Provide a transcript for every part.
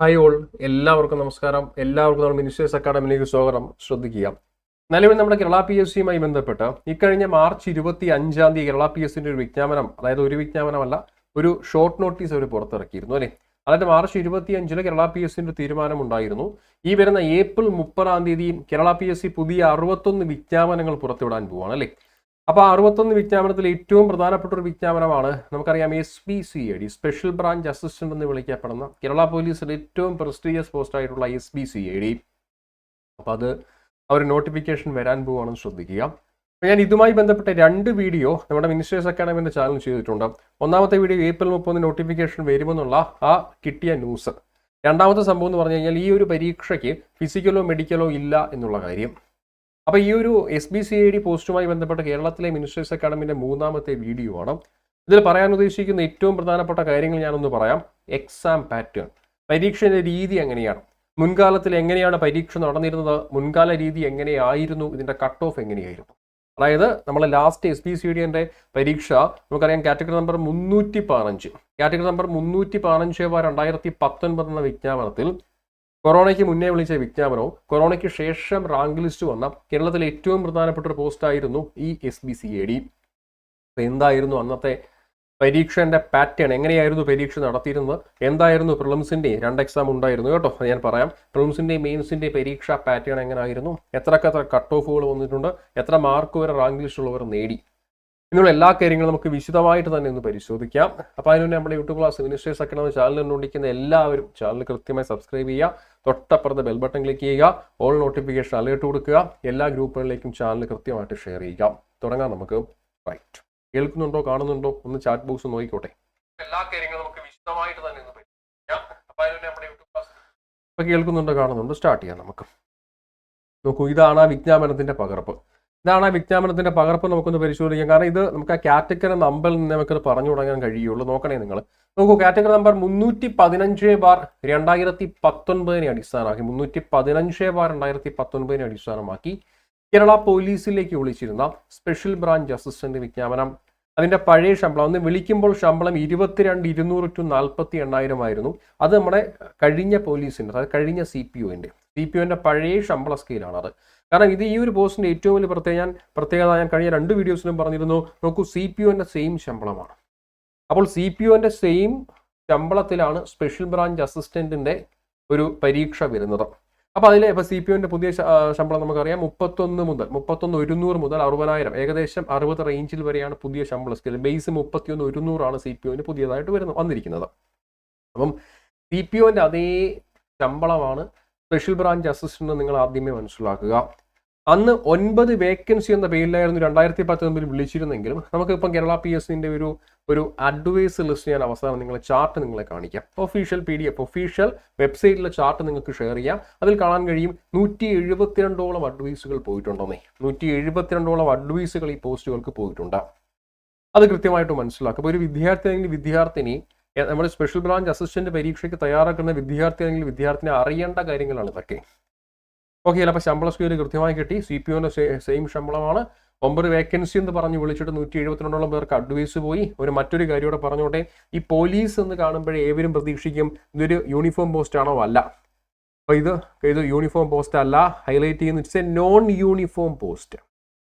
Hi all എല്ലാവർക്കും നമസ്കാരം. എല്ലാവർക്കും നമ്മൾ മിനിസ്റ്റേഴ്സ് അക്കാഡമിയിലേക്ക് സ്വാഗതം. ശ്രദ്ധിക്കുക. നിലവിൽ നമ്മുടെ കേരള പി എസ് സിയുമായി ബന്ധപ്പെട്ട് ഇക്കഴിഞ്ഞ മാർച്ച് ഇരുപത്തി അഞ്ചാം തീയതി കേരള പി എസ് സിന്റെ ഒരു വിജ്ഞാപനം അതായത് ഒരു വിജ്ഞാപനമല്ല ഒരു ഷോർട്ട് നോട്ടീസ് അവർ പുറത്തിറക്കിയിരുന്നു അല്ലേ? അതായത് മാർച്ച് ഇരുപത്തി അഞ്ചിന് കേരള പി എസ് സിന്റെ തീരുമാനം ഉണ്ടായിരുന്നു ഈ വരുന്ന ഏപ്രിൽ മുപ്പതാം തീയതി കേരള പി എസ് സി പുതിയ അറുപത്തൊന്ന് വിജ്ഞാപനങ്ങൾ പുറത്തുവിടാൻ പോവാണ് അല്ലേ? അപ്പോൾ അറുപത്തൊന്ന് വിജ്ഞാപനത്തിൽ ഏറ്റവും പ്രധാനപ്പെട്ട ഒരു വിജ്ഞാപനമാണ്. നമുക്കറിയാം S P C I D special branch assistant എന്ന് വിളിക്കപ്പെടുന്ന കേരള പോലീസിലെ ഏറ്റവും പ്രസ്റ്റീജിയസ് പോസ്റ്റ് ആയിട്ടുള്ള S P C I D അപ്പോൾ അത് അവർ നോട്ടിഫിക്കേഷൻ വരാൻ പോവുകയാണെന്ന് ശ്രദ്ധിക്കുക. ഞാൻ ഇതുമായി ബന്ധപ്പെട്ട രണ്ട് വീഡിയോ നമ്മുടെ മിനിസ്റ്റേഴ്സ് അക്കാഡമിന്റെ ചാനൽ ചെയ്തിട്ടുണ്ട്. ഒന്നാമത്തെ വീഡിയോ ഏപ്രിൽ മുപ്പതിന് നോട്ടിഫിക്കേഷൻ വരുമെന്നുള്ള ആ കിട്ടിയ ന്യൂസ് രണ്ടാമത്തെ സംഭവം എന്ന് പറഞ്ഞു കഴിഞ്ഞാൽ ഈ ഒരു പരീക്ഷയ്ക്ക് ഫിസിക്കലോ മെഡിക്കലോ ഇല്ല എന്നുള്ള കാര്യം. അപ്പോൾ ഈ ഒരു S B C I D പോസ്റ്റുമായി ബന്ധപ്പെട്ട കേരളത്തിലെ മിനിസ്റ്റേഴ്സ് അക്കാഡമിന്റെ മൂന്നാമത്തെ വീഡിയോ ആണ്. ഇതിൽ പറയാൻ ഉദ്ദേശിക്കുന്ന ഏറ്റവും പ്രധാനപ്പെട്ട കാര്യങ്ങൾ ഞാനൊന്ന് പറയാം. എക്സാം പാറ്റേൺ പരീക്ഷയുടെ രീതി എങ്ങനെയാണ്? മുൻകാലത്തിൽ എങ്ങനെയാണ് പരീക്ഷ നടന്നിരുന്നത്? മുൻകാല രീതി എങ്ങനെയായിരുന്നു? ഇതിന്റെ കട്ട് ഓഫ് എങ്ങനെയായിരുന്നു? അതായത് നമ്മൾ ലാസ്റ്റ് എസ് ബി സി ഡിന്റെ പരീക്ഷ നമുക്കറിയാം കാറ്റഗറി നമ്പർ മുന്നൂറ്റി പതിനഞ്ച് കാറ്റഗറി നമ്പർ മുന്നൂറ്റി പതിനഞ്ച് രണ്ടായിരത്തി പത്തൊൻപത് എന്ന വിജ്ഞാപനത്തിൽ കൊറോണയ്ക്ക് മുന്നേ വിളിച്ച വിജ്ഞാപനവും കൊറോണയ്ക്ക് ശേഷം റാങ്ക് ലിസ്റ്റ് വന്ന കേരളത്തിലെ ഏറ്റവും പ്രധാനപ്പെട്ട ഒരു പോസ്റ്റായിരുന്നു ഈ S B C A D എന്തായിരുന്നു അന്നത്തെ പരീക്ഷേന്റെ പാറ്റേൺ എങ്ങനെയായിരുന്നു പരീക്ഷ നടത്തിയിരുന്നത്? എന്തായിരുന്നു പ്രിലിംസിന്റെ രണ്ട് എക്സാം ഉണ്ടായിരുന്നു കേട്ടോ. ഞാൻ പറയാം. പ്രിലിംസിന്റെ മെയിൻസിന്റെ പരീക്ഷ പാറ്റേൺ എങ്ങനെയായിരുന്നു എത്രക്കെത്ര കട്ട് ഓഫുകൾ വന്നിട്ടുണ്ട്? എത്ര മാർക്ക് വരെ റാങ്ക് ലിസ്റ്റുള്ളവർ നേടി? എന്നുള്ള എല്ലാ കാര്യങ്ങളും നമുക്ക് വിശദമായിട്ട് തന്നെ ഒന്ന് പരിശോധിക്കാം. അപ്പോൾ അതിനുവേണ്ടി നമ്മുടെ യൂട്യൂബ് ക്ലാസ് മിനിസ്റ്റേഴ്സ് അക്കണമെന്ന് ചാനൽ കണ്ടുകൊണ്ടിരിക്കുന്ന എല്ലാവരും ചാനൽ കൃത്യമായി സബ്സ്ക്രൈബ് ചെയ്യുക. തൊട്ടപ്പുറത്തെ ബെൽ ബട്ടൺ ക്ലിക്ക് ചെയ്യുക. ഓൾ നോട്ടിഫിക്കേഷൻ അലേർട്ട് കൊടുക്കുക. എല്ലാ ഗ്രൂപ്പുകളിലേക്കും ചാനൽ കൃത്യമായിട്ട് ഷെയർ ചെയ്യുക. തുടങ്ങാം നമുക്ക്. റൈറ്റ് കേൾക്കുന്നുണ്ടോ? കാണുന്നുണ്ടോ? ഒന്ന് ചാറ്റ് ബോക്സ് നോക്കിക്കോട്ടെ. എല്ലാ കാര്യങ്ങളും നമുക്ക് വിശദമായിട്ട് തന്നെ ഒന്ന് പരിശോധിക്കാം. അപ്പോൾ നമ്മുടെ യൂട്യൂബ് ക്ലാസ് കേൾക്കുന്നുണ്ടോ? കാണുന്നുണ്ടോ? സ്റ്റാർട്ട് ചെയ്യാം നമുക്ക്. നോക്കൂ ഇതാണ് ആ വിജ്ഞാപനത്തിന്റെ പകർപ്പ്. ഇതാണ് ആ വിജ്ഞാപനത്തിന്റെ പകർപ്പ് നമുക്കൊന്ന് പരിശോധിക്കാം. കാരണം ഇത് നമുക്ക് ആ കാറ്റഗറി നമ്പറിൽ നിന്ന് നമുക്കത് പറഞ്ഞു തുടങ്ങാൻ കഴിയുള്ളൂ. നോക്കണേ നിങ്ങൾ നോക്കൂ കാറ്റഗറി നമ്പർ മുന്നൂറ്റി പതിനഞ്ച് ബാർ രണ്ടായിരത്തി പത്തൊൻപതിനെ അടിസ്ഥാനമാക്കി മുന്നൂറ്റി പതിനഞ്ച് ബാർ രണ്ടായിരത്തി പത്തൊൻപതിനെ അടിസ്ഥാനമാക്കി കേരള പോലീസിലേക്ക് വിളിച്ചിരുന്ന സ്പെഷ്യൽ ബ്രാഞ്ച് അസിസ്റ്റന്റ് വിജ്ഞാപനം. അതിന്റെ പഴയ ശമ്പളം അന്ന് വിളിക്കുമ്പോൾ ശമ്പളം ഇരുപത്തിരണ്ട് ഇരുന്നൂറ് ടു നാൽപ്പത്തി എണ്ണായിരം ആയിരുന്നു. അത് നമ്മുടെ കഴിഞ്ഞ പോലീസിന്റെ അതായത് കഴിഞ്ഞ സി പി ഒന്റെ സി പി ഒന്റെ പഴയ ശമ്പള സ്കെയിലാണ് അത്. കാരണം ഇത് ഈ ഒരു പോസ്റ്റിന്റെ ഏറ്റവും വലിയ പ്രത്യേക ഞാൻ പ്രത്യേകത ഞാൻ കഴിഞ്ഞ രണ്ട് വീഡിയോസിലും പറഞ്ഞിരുന്നു. നോക്കൂ സി പി ഒന്റെ സെയിം ശമ്പളമാണ്. അപ്പോൾ സി പി ഒന്റെ സെയിം ശമ്പളത്തിലാണ് സ്പെഷ്യൽ ബ്രാഞ്ച് അസിസ്റ്റന്റിന്റെ ഒരു പരീക്ഷ വരുന്നത്. അപ്പോൾ അതിൽ ഇപ്പോൾ സി പി ഒന്റെ പുതിയ ശമ്പളം നമുക്കറിയാം. മുപ്പത്തൊന്ന് മുതൽ മുപ്പത്തൊന്ന് ഒരുന്നൂറ് മുതൽ അറുപതിനായിരം ഏകദേശം അറുപത് റേഞ്ചിൽ വരെയാണ് പുതിയ ശമ്പള സ്കെയിൽ ബേസ് മുപ്പത്തിയൊന്ന് ഒരുന്നൂറാണ് സി പി ഒന് പുതിയതായിട്ട് വരുന്നത് വന്നിരിക്കുന്നത്. അപ്പം സി പി ഒന്റെ അതേ ശമ്പളമാണ് സ്പെഷ്യൽ ബ്രാഞ്ച് അസിസ്റ്റന്റ് നിങ്ങൾ ആദ്യമേ മനസ്സിലാക്കുക. അന്ന് ഒൻപത് വേക്കൻസി എന്ന പേരിലായിരുന്നു രണ്ടായിരത്തി പത്തൊൻപതിൽ വിളിച്ചിരുന്നെങ്കിലും നമുക്ക് നമുക്കിപ്പം കേരള പി എസ് സിന്റെ ഒരു ഒരു അഡ്വൈസ് ലിസ്റ്റ് ഞാൻ അവസാനം നിങ്ങളെ ചാർട്ട് നിങ്ങളെ കാണിക്കാം. Official P D F official വെബ്സൈറ്റിലെ chart നിങ്ങൾക്ക് ഷെയർ ചെയ്യാം. അതിൽ കാണാൻ കഴിയും നൂറ്റി എഴുപത്തിരണ്ടോളം അഡ്വൈസുകൾ പോയിട്ടുണ്ടെന്നേ. നൂറ്റി എഴുപത്തിരണ്ടോളം അഡ്വൈസുകൾ ഈ പോസ്റ്റുകൾക്ക് പോയിട്ടുണ്ട്. അത് കൃത്യമായിട്ട് മനസ്സിലാക്കും ഒരു വിദ്യാർത്ഥി അല്ലെങ്കിൽ വിദ്യാർത്ഥിനി എ, നമ്മുടെ സ്പെഷ്യൽ ബ്രാഞ്ച് അസിസ്റ്റന്റ് പരീക്ഷയ്ക്ക് തയ്യാറാക്കുന്ന വിദ്യാർത്ഥി അല്ലെങ്കിൽ വിദ്യാർത്ഥിനെ അറിയേണ്ട കാര്യങ്ങളാണ് ഇതൊക്കെ. ഓക്കെ അപ്പോൾ ശമ്പള സ്കെയിൽ കൃത്യമായി കിട്ടി. സി പി ഒന്റെ സെയിം ശമ്പളമാണ്. ഒമ്പത് വേക്കൻസി എന്ന് പറഞ്ഞ് വിളിച്ചിട്ട് നൂറ്റി എഴുപത്തിരണ്ടോളം പേർക്ക് അഡ്വൈസ് പോയി. ഒരു മറ്റൊരു കാര്യം കൂടെ പറഞ്ഞോട്ടെ. ഈ പോലീസ് എന്ന് കാണുമ്പോഴേ ഏവരും പ്രതീക്ഷിക്കും ഇതൊരു യൂണിഫോം പോസ്റ്റ് ആണോ അല്ല. അപ്പോൾ ഇത് ഇത് യൂണിഫോം പോസ്റ്റ് അല്ല. ഹൈലൈറ്റ് ചെയ്യുന്ന. It's a non uniform post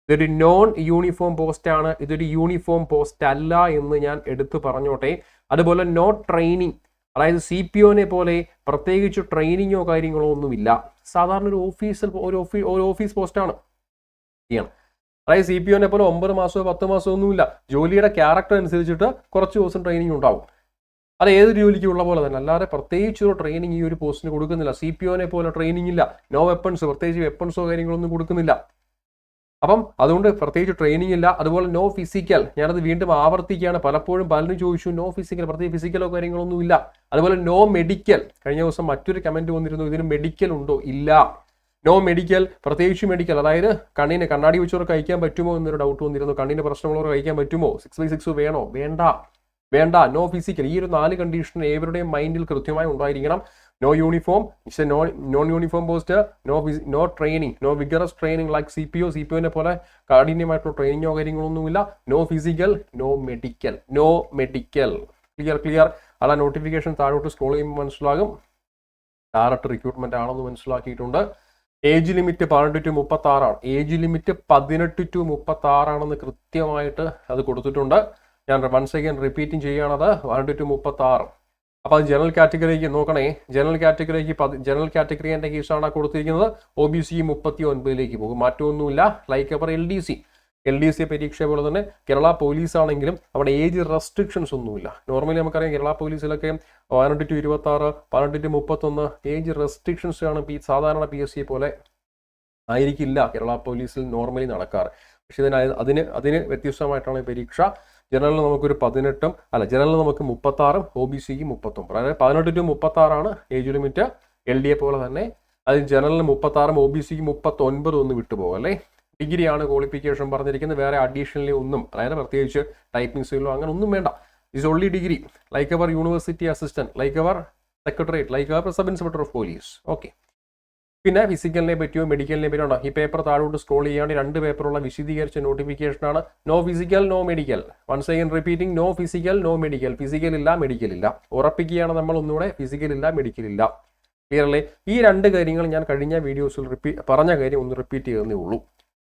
ഇതൊരു നോൺ യൂണിഫോം പോസ്റ്റ് ആണ്. ഇതൊരു യൂണിഫോം പോസ്റ്റ് അല്ല എന്ന് ഞാൻ എടുത്തു പറഞ്ഞോട്ടെ. അതുപോലെ നോ ട്രെയിനിങ് അതായത് സി പി ഒനെ പോലെ പ്രത്യേകിച്ച് ട്രെയിനിങ്ങോ കാര്യങ്ങളോ ഒന്നുമില്ല. സാധാരണ ഒരു ഓഫീസിൽ ഒരു ഓഫീസ് ഒരു ഓഫീസ് പോസ്റ്റാണ് ചെയ്യണം. അതായത് സി പി ഒനെ പോലെ ഒമ്പത് മാസമോ പത്ത് മാസമോ ഒന്നുമില്ല. ജോലിയുടെ ക്യാരക്ടർ അനുസരിച്ചിട്ട് കുറച്ച് ദിവസം ട്രെയിനിങ് ഉണ്ടാവും. അത് ഏത് ജോലിക്കും ഉള്ള പോലെ തന്നെ. അല്ലാതെ പ്രത്യേകിച്ച് ഒരു ട്രെയിനിങ് ഈ ഒരു പോസ്റ്റിന് കൊടുക്കുന്നില്ല. സി പി ഒനെ പോലെ ട്രെയിനിങ് ഇല്ല. നോ വെപ്പൺസ് പ്രത്യേകിച്ച് വെപ്പൺസോ കാര്യങ്ങളൊന്നും കൊടുക്കുന്നില്ല. അപ്പം അതുകൊണ്ട് പ്രത്യേകിച്ച് ട്രെയിനിങ് ഇല്ല. അതുപോലെ നോ ഫിസിക്കൽ ഞാനത് വീണ്ടും ആവർത്തിക്കുകയാണ്. പലപ്പോഴും പലരും ചോദിച്ചു നോ ഫിസിക്കൽ പ്രത്യേകിച്ച് ഫിസിക്കലോ കാര്യങ്ങളൊന്നും ഇല്ല. അതുപോലെ നോ മെഡിക്കൽ കഴിഞ്ഞ ദിവസം മറ്റൊരു കമന്റ് വന്നിരുന്നു ഇതിന് മെഡിക്കൽ ഉണ്ടോ? ഇല്ല. നോ മെഡിക്കൽ പ്രത്യേകിച്ച് മെഡിക്കൽ അതായത് കണ്ണിന് കണ്ണാടി വെച്ചവർക്ക് കഴിക്കാൻ പറ്റുമോ എന്നൊരു ഡൗട്ട് വന്നിരുന്നു. കണ്ണിന് പ്രശ്നമുള്ളവർ കഴിക്കാൻ പറ്റുമോ? സിക്സ് ബൈ സിക്സ് വേണോ? വേണ്ട. വേണ്ട. നോ ഫിസിക്കൽ ഈ ഒരു നാല് കണ്ടീഷൻ ഏവരുടെയും മൈൻഡിൽ കൃത്യമായി ഉണ്ടായിരിക്കണം. No uniform it's a uniform post no no training no vigorous training like C P O C P one പോലെ കാഠിന്യമായിട്ടുള്ള ട്രെയിനിങ്ങോ കാര്യങ്ങളൊന്നുമില്ല. No physical no medical no medical clear clear അല്ല നോട്ടിഫിക്കേഷൻ താഴോട്ട് സ്ക്രോൾ ചെയ്യുമ്പോൾ മനസ്സിലാകും. ഡയറക്റ്റ് റിക്രൂട്ട്മെന്റ് ആണെന്ന് മനസ്സിലാക്കിയിട്ടുണ്ട്. ഏജ് ലിമിറ്റ് പതിനെട്ട് ടു മുപ്പത്തി ആറാണ് ഏജ് ലിമിറ്റ് പതിനെട്ട് ടു മുപ്പത്തി ആറാണെന്ന് കൃത്യമായിട്ട് അത് കൊടുത്തിട്ടുണ്ട്. ഞാൻ വൺസ് അഗൈൻ റിപ്പീറ്റിംഗ് ചെയ്യുകയാണത്. പതിനെട്ട് ടു മുപ്പത്തി ആറ് അപ്പോൾ അത് ജനറൽ കാറ്റഗറിക്ക് നോക്കണേ. ജനറൽ കാറ്റഗറിക്ക് ജനറൽ കാറ്റഗറി എന്റെ കേസാണ് കൊടുത്തിരിക്കുന്നത്. ഒ ബി സി മുപ്പത്തി ഒൻപതിലേക്ക് പോകും. മാറ്റമൊന്നുമില്ല. ലൈക്ക് അവർ L D C L D C പരീക്ഷ പോലെ തന്നെ കേരള പോലീസ് ആണെങ്കിലും അവിടെ ഏജ് റെസ്ട്രിക്ഷൻസ് ഒന്നുമില്ല. നോർമലി നമുക്കറിയാം കേരള പോലീസിലൊക്കെ പതിനെട്ട് ടു ഇരുപത്തി ആറ് പതിനെട്ട് ടു മുപ്പത്തൊന്ന് ഏജ് റെസ്ട്രിക്ഷൻസ് ആണ് പി സാധാരണ പി എസ് സി പോലെ ആയിരിക്കില്ല കേരള പോലീസിൽ നോർമലി നടക്കാറ്. പക്ഷെ ഇതിന് അതിന് അതിന് വ്യത്യസ്തമായിട്ടാണ് പരീക്ഷ. ജനറലിൽ നമുക്കൊരു പതിനെട്ടും അല്ല ജനറലിൽ നമുക്ക് മുപ്പത്താറും ഒ ബി സിക്ക് മുപ്പത്തൊമ്പത്. അതായത് പതിനെട്ട് to മുപ്പത്താറാണ് age limit L D A പോലെ തന്നെ. അത് ജനറലിന് മുപ്പത്താറും ഒ ബി സിക്ക് മുപ്പത്തൊൻപതും ഒന്ന് വിട്ടുപോകും അല്ലേ? ഡിഗ്രിയാണ് ക്വാളിഫിക്കേഷൻ പറഞ്ഞിരിക്കുന്നത് വേറെ അഡീഷണലി ഒന്നും അതായത് പ്രത്യേകിച്ച് ടൈപ്പിംഗ് സ്കില്ലോ അങ്ങനെ ഒന്നും വേണ്ട. Is only degree like our university assistant like our secretariat like our sub inspector of police okay പിന്നെ ഫിസിക്കലിനെ പറ്റിയോ മെഡിക്കലിനെ പറ്റിയോ ഉണ്ടോ? ഈ പേപ്പർ താഴോട്ട് സ്ക്രോൾ ചെയ്യാണ്ട് രണ്ട് പേപ്പറുള്ള വിശദീകരിച്ച നോട്ടിഫിക്കേഷനാണ് no physical no medical once again repeating no physical no medical physical ഇല്ല മെഡിക്കൽ ഇല്ല. ഉറപ്പിക്കുകയാണ് നമ്മൾ ഒന്നുകൂടെ ഫിസിക്കൽ ഇല്ല മെഡിക്കൽ ഇല്ല. ക്ലിയർലി ഈ രണ്ട് കാര്യങ്ങൾ ഞാൻ കഴിഞ്ഞ വീഡിയോസിൽ റിപ്പീറ്റ് പറഞ്ഞ കാര്യം ഒന്ന് റിപ്പീറ്റ് ചെയ്യുന്നേ ഉള്ളൂ.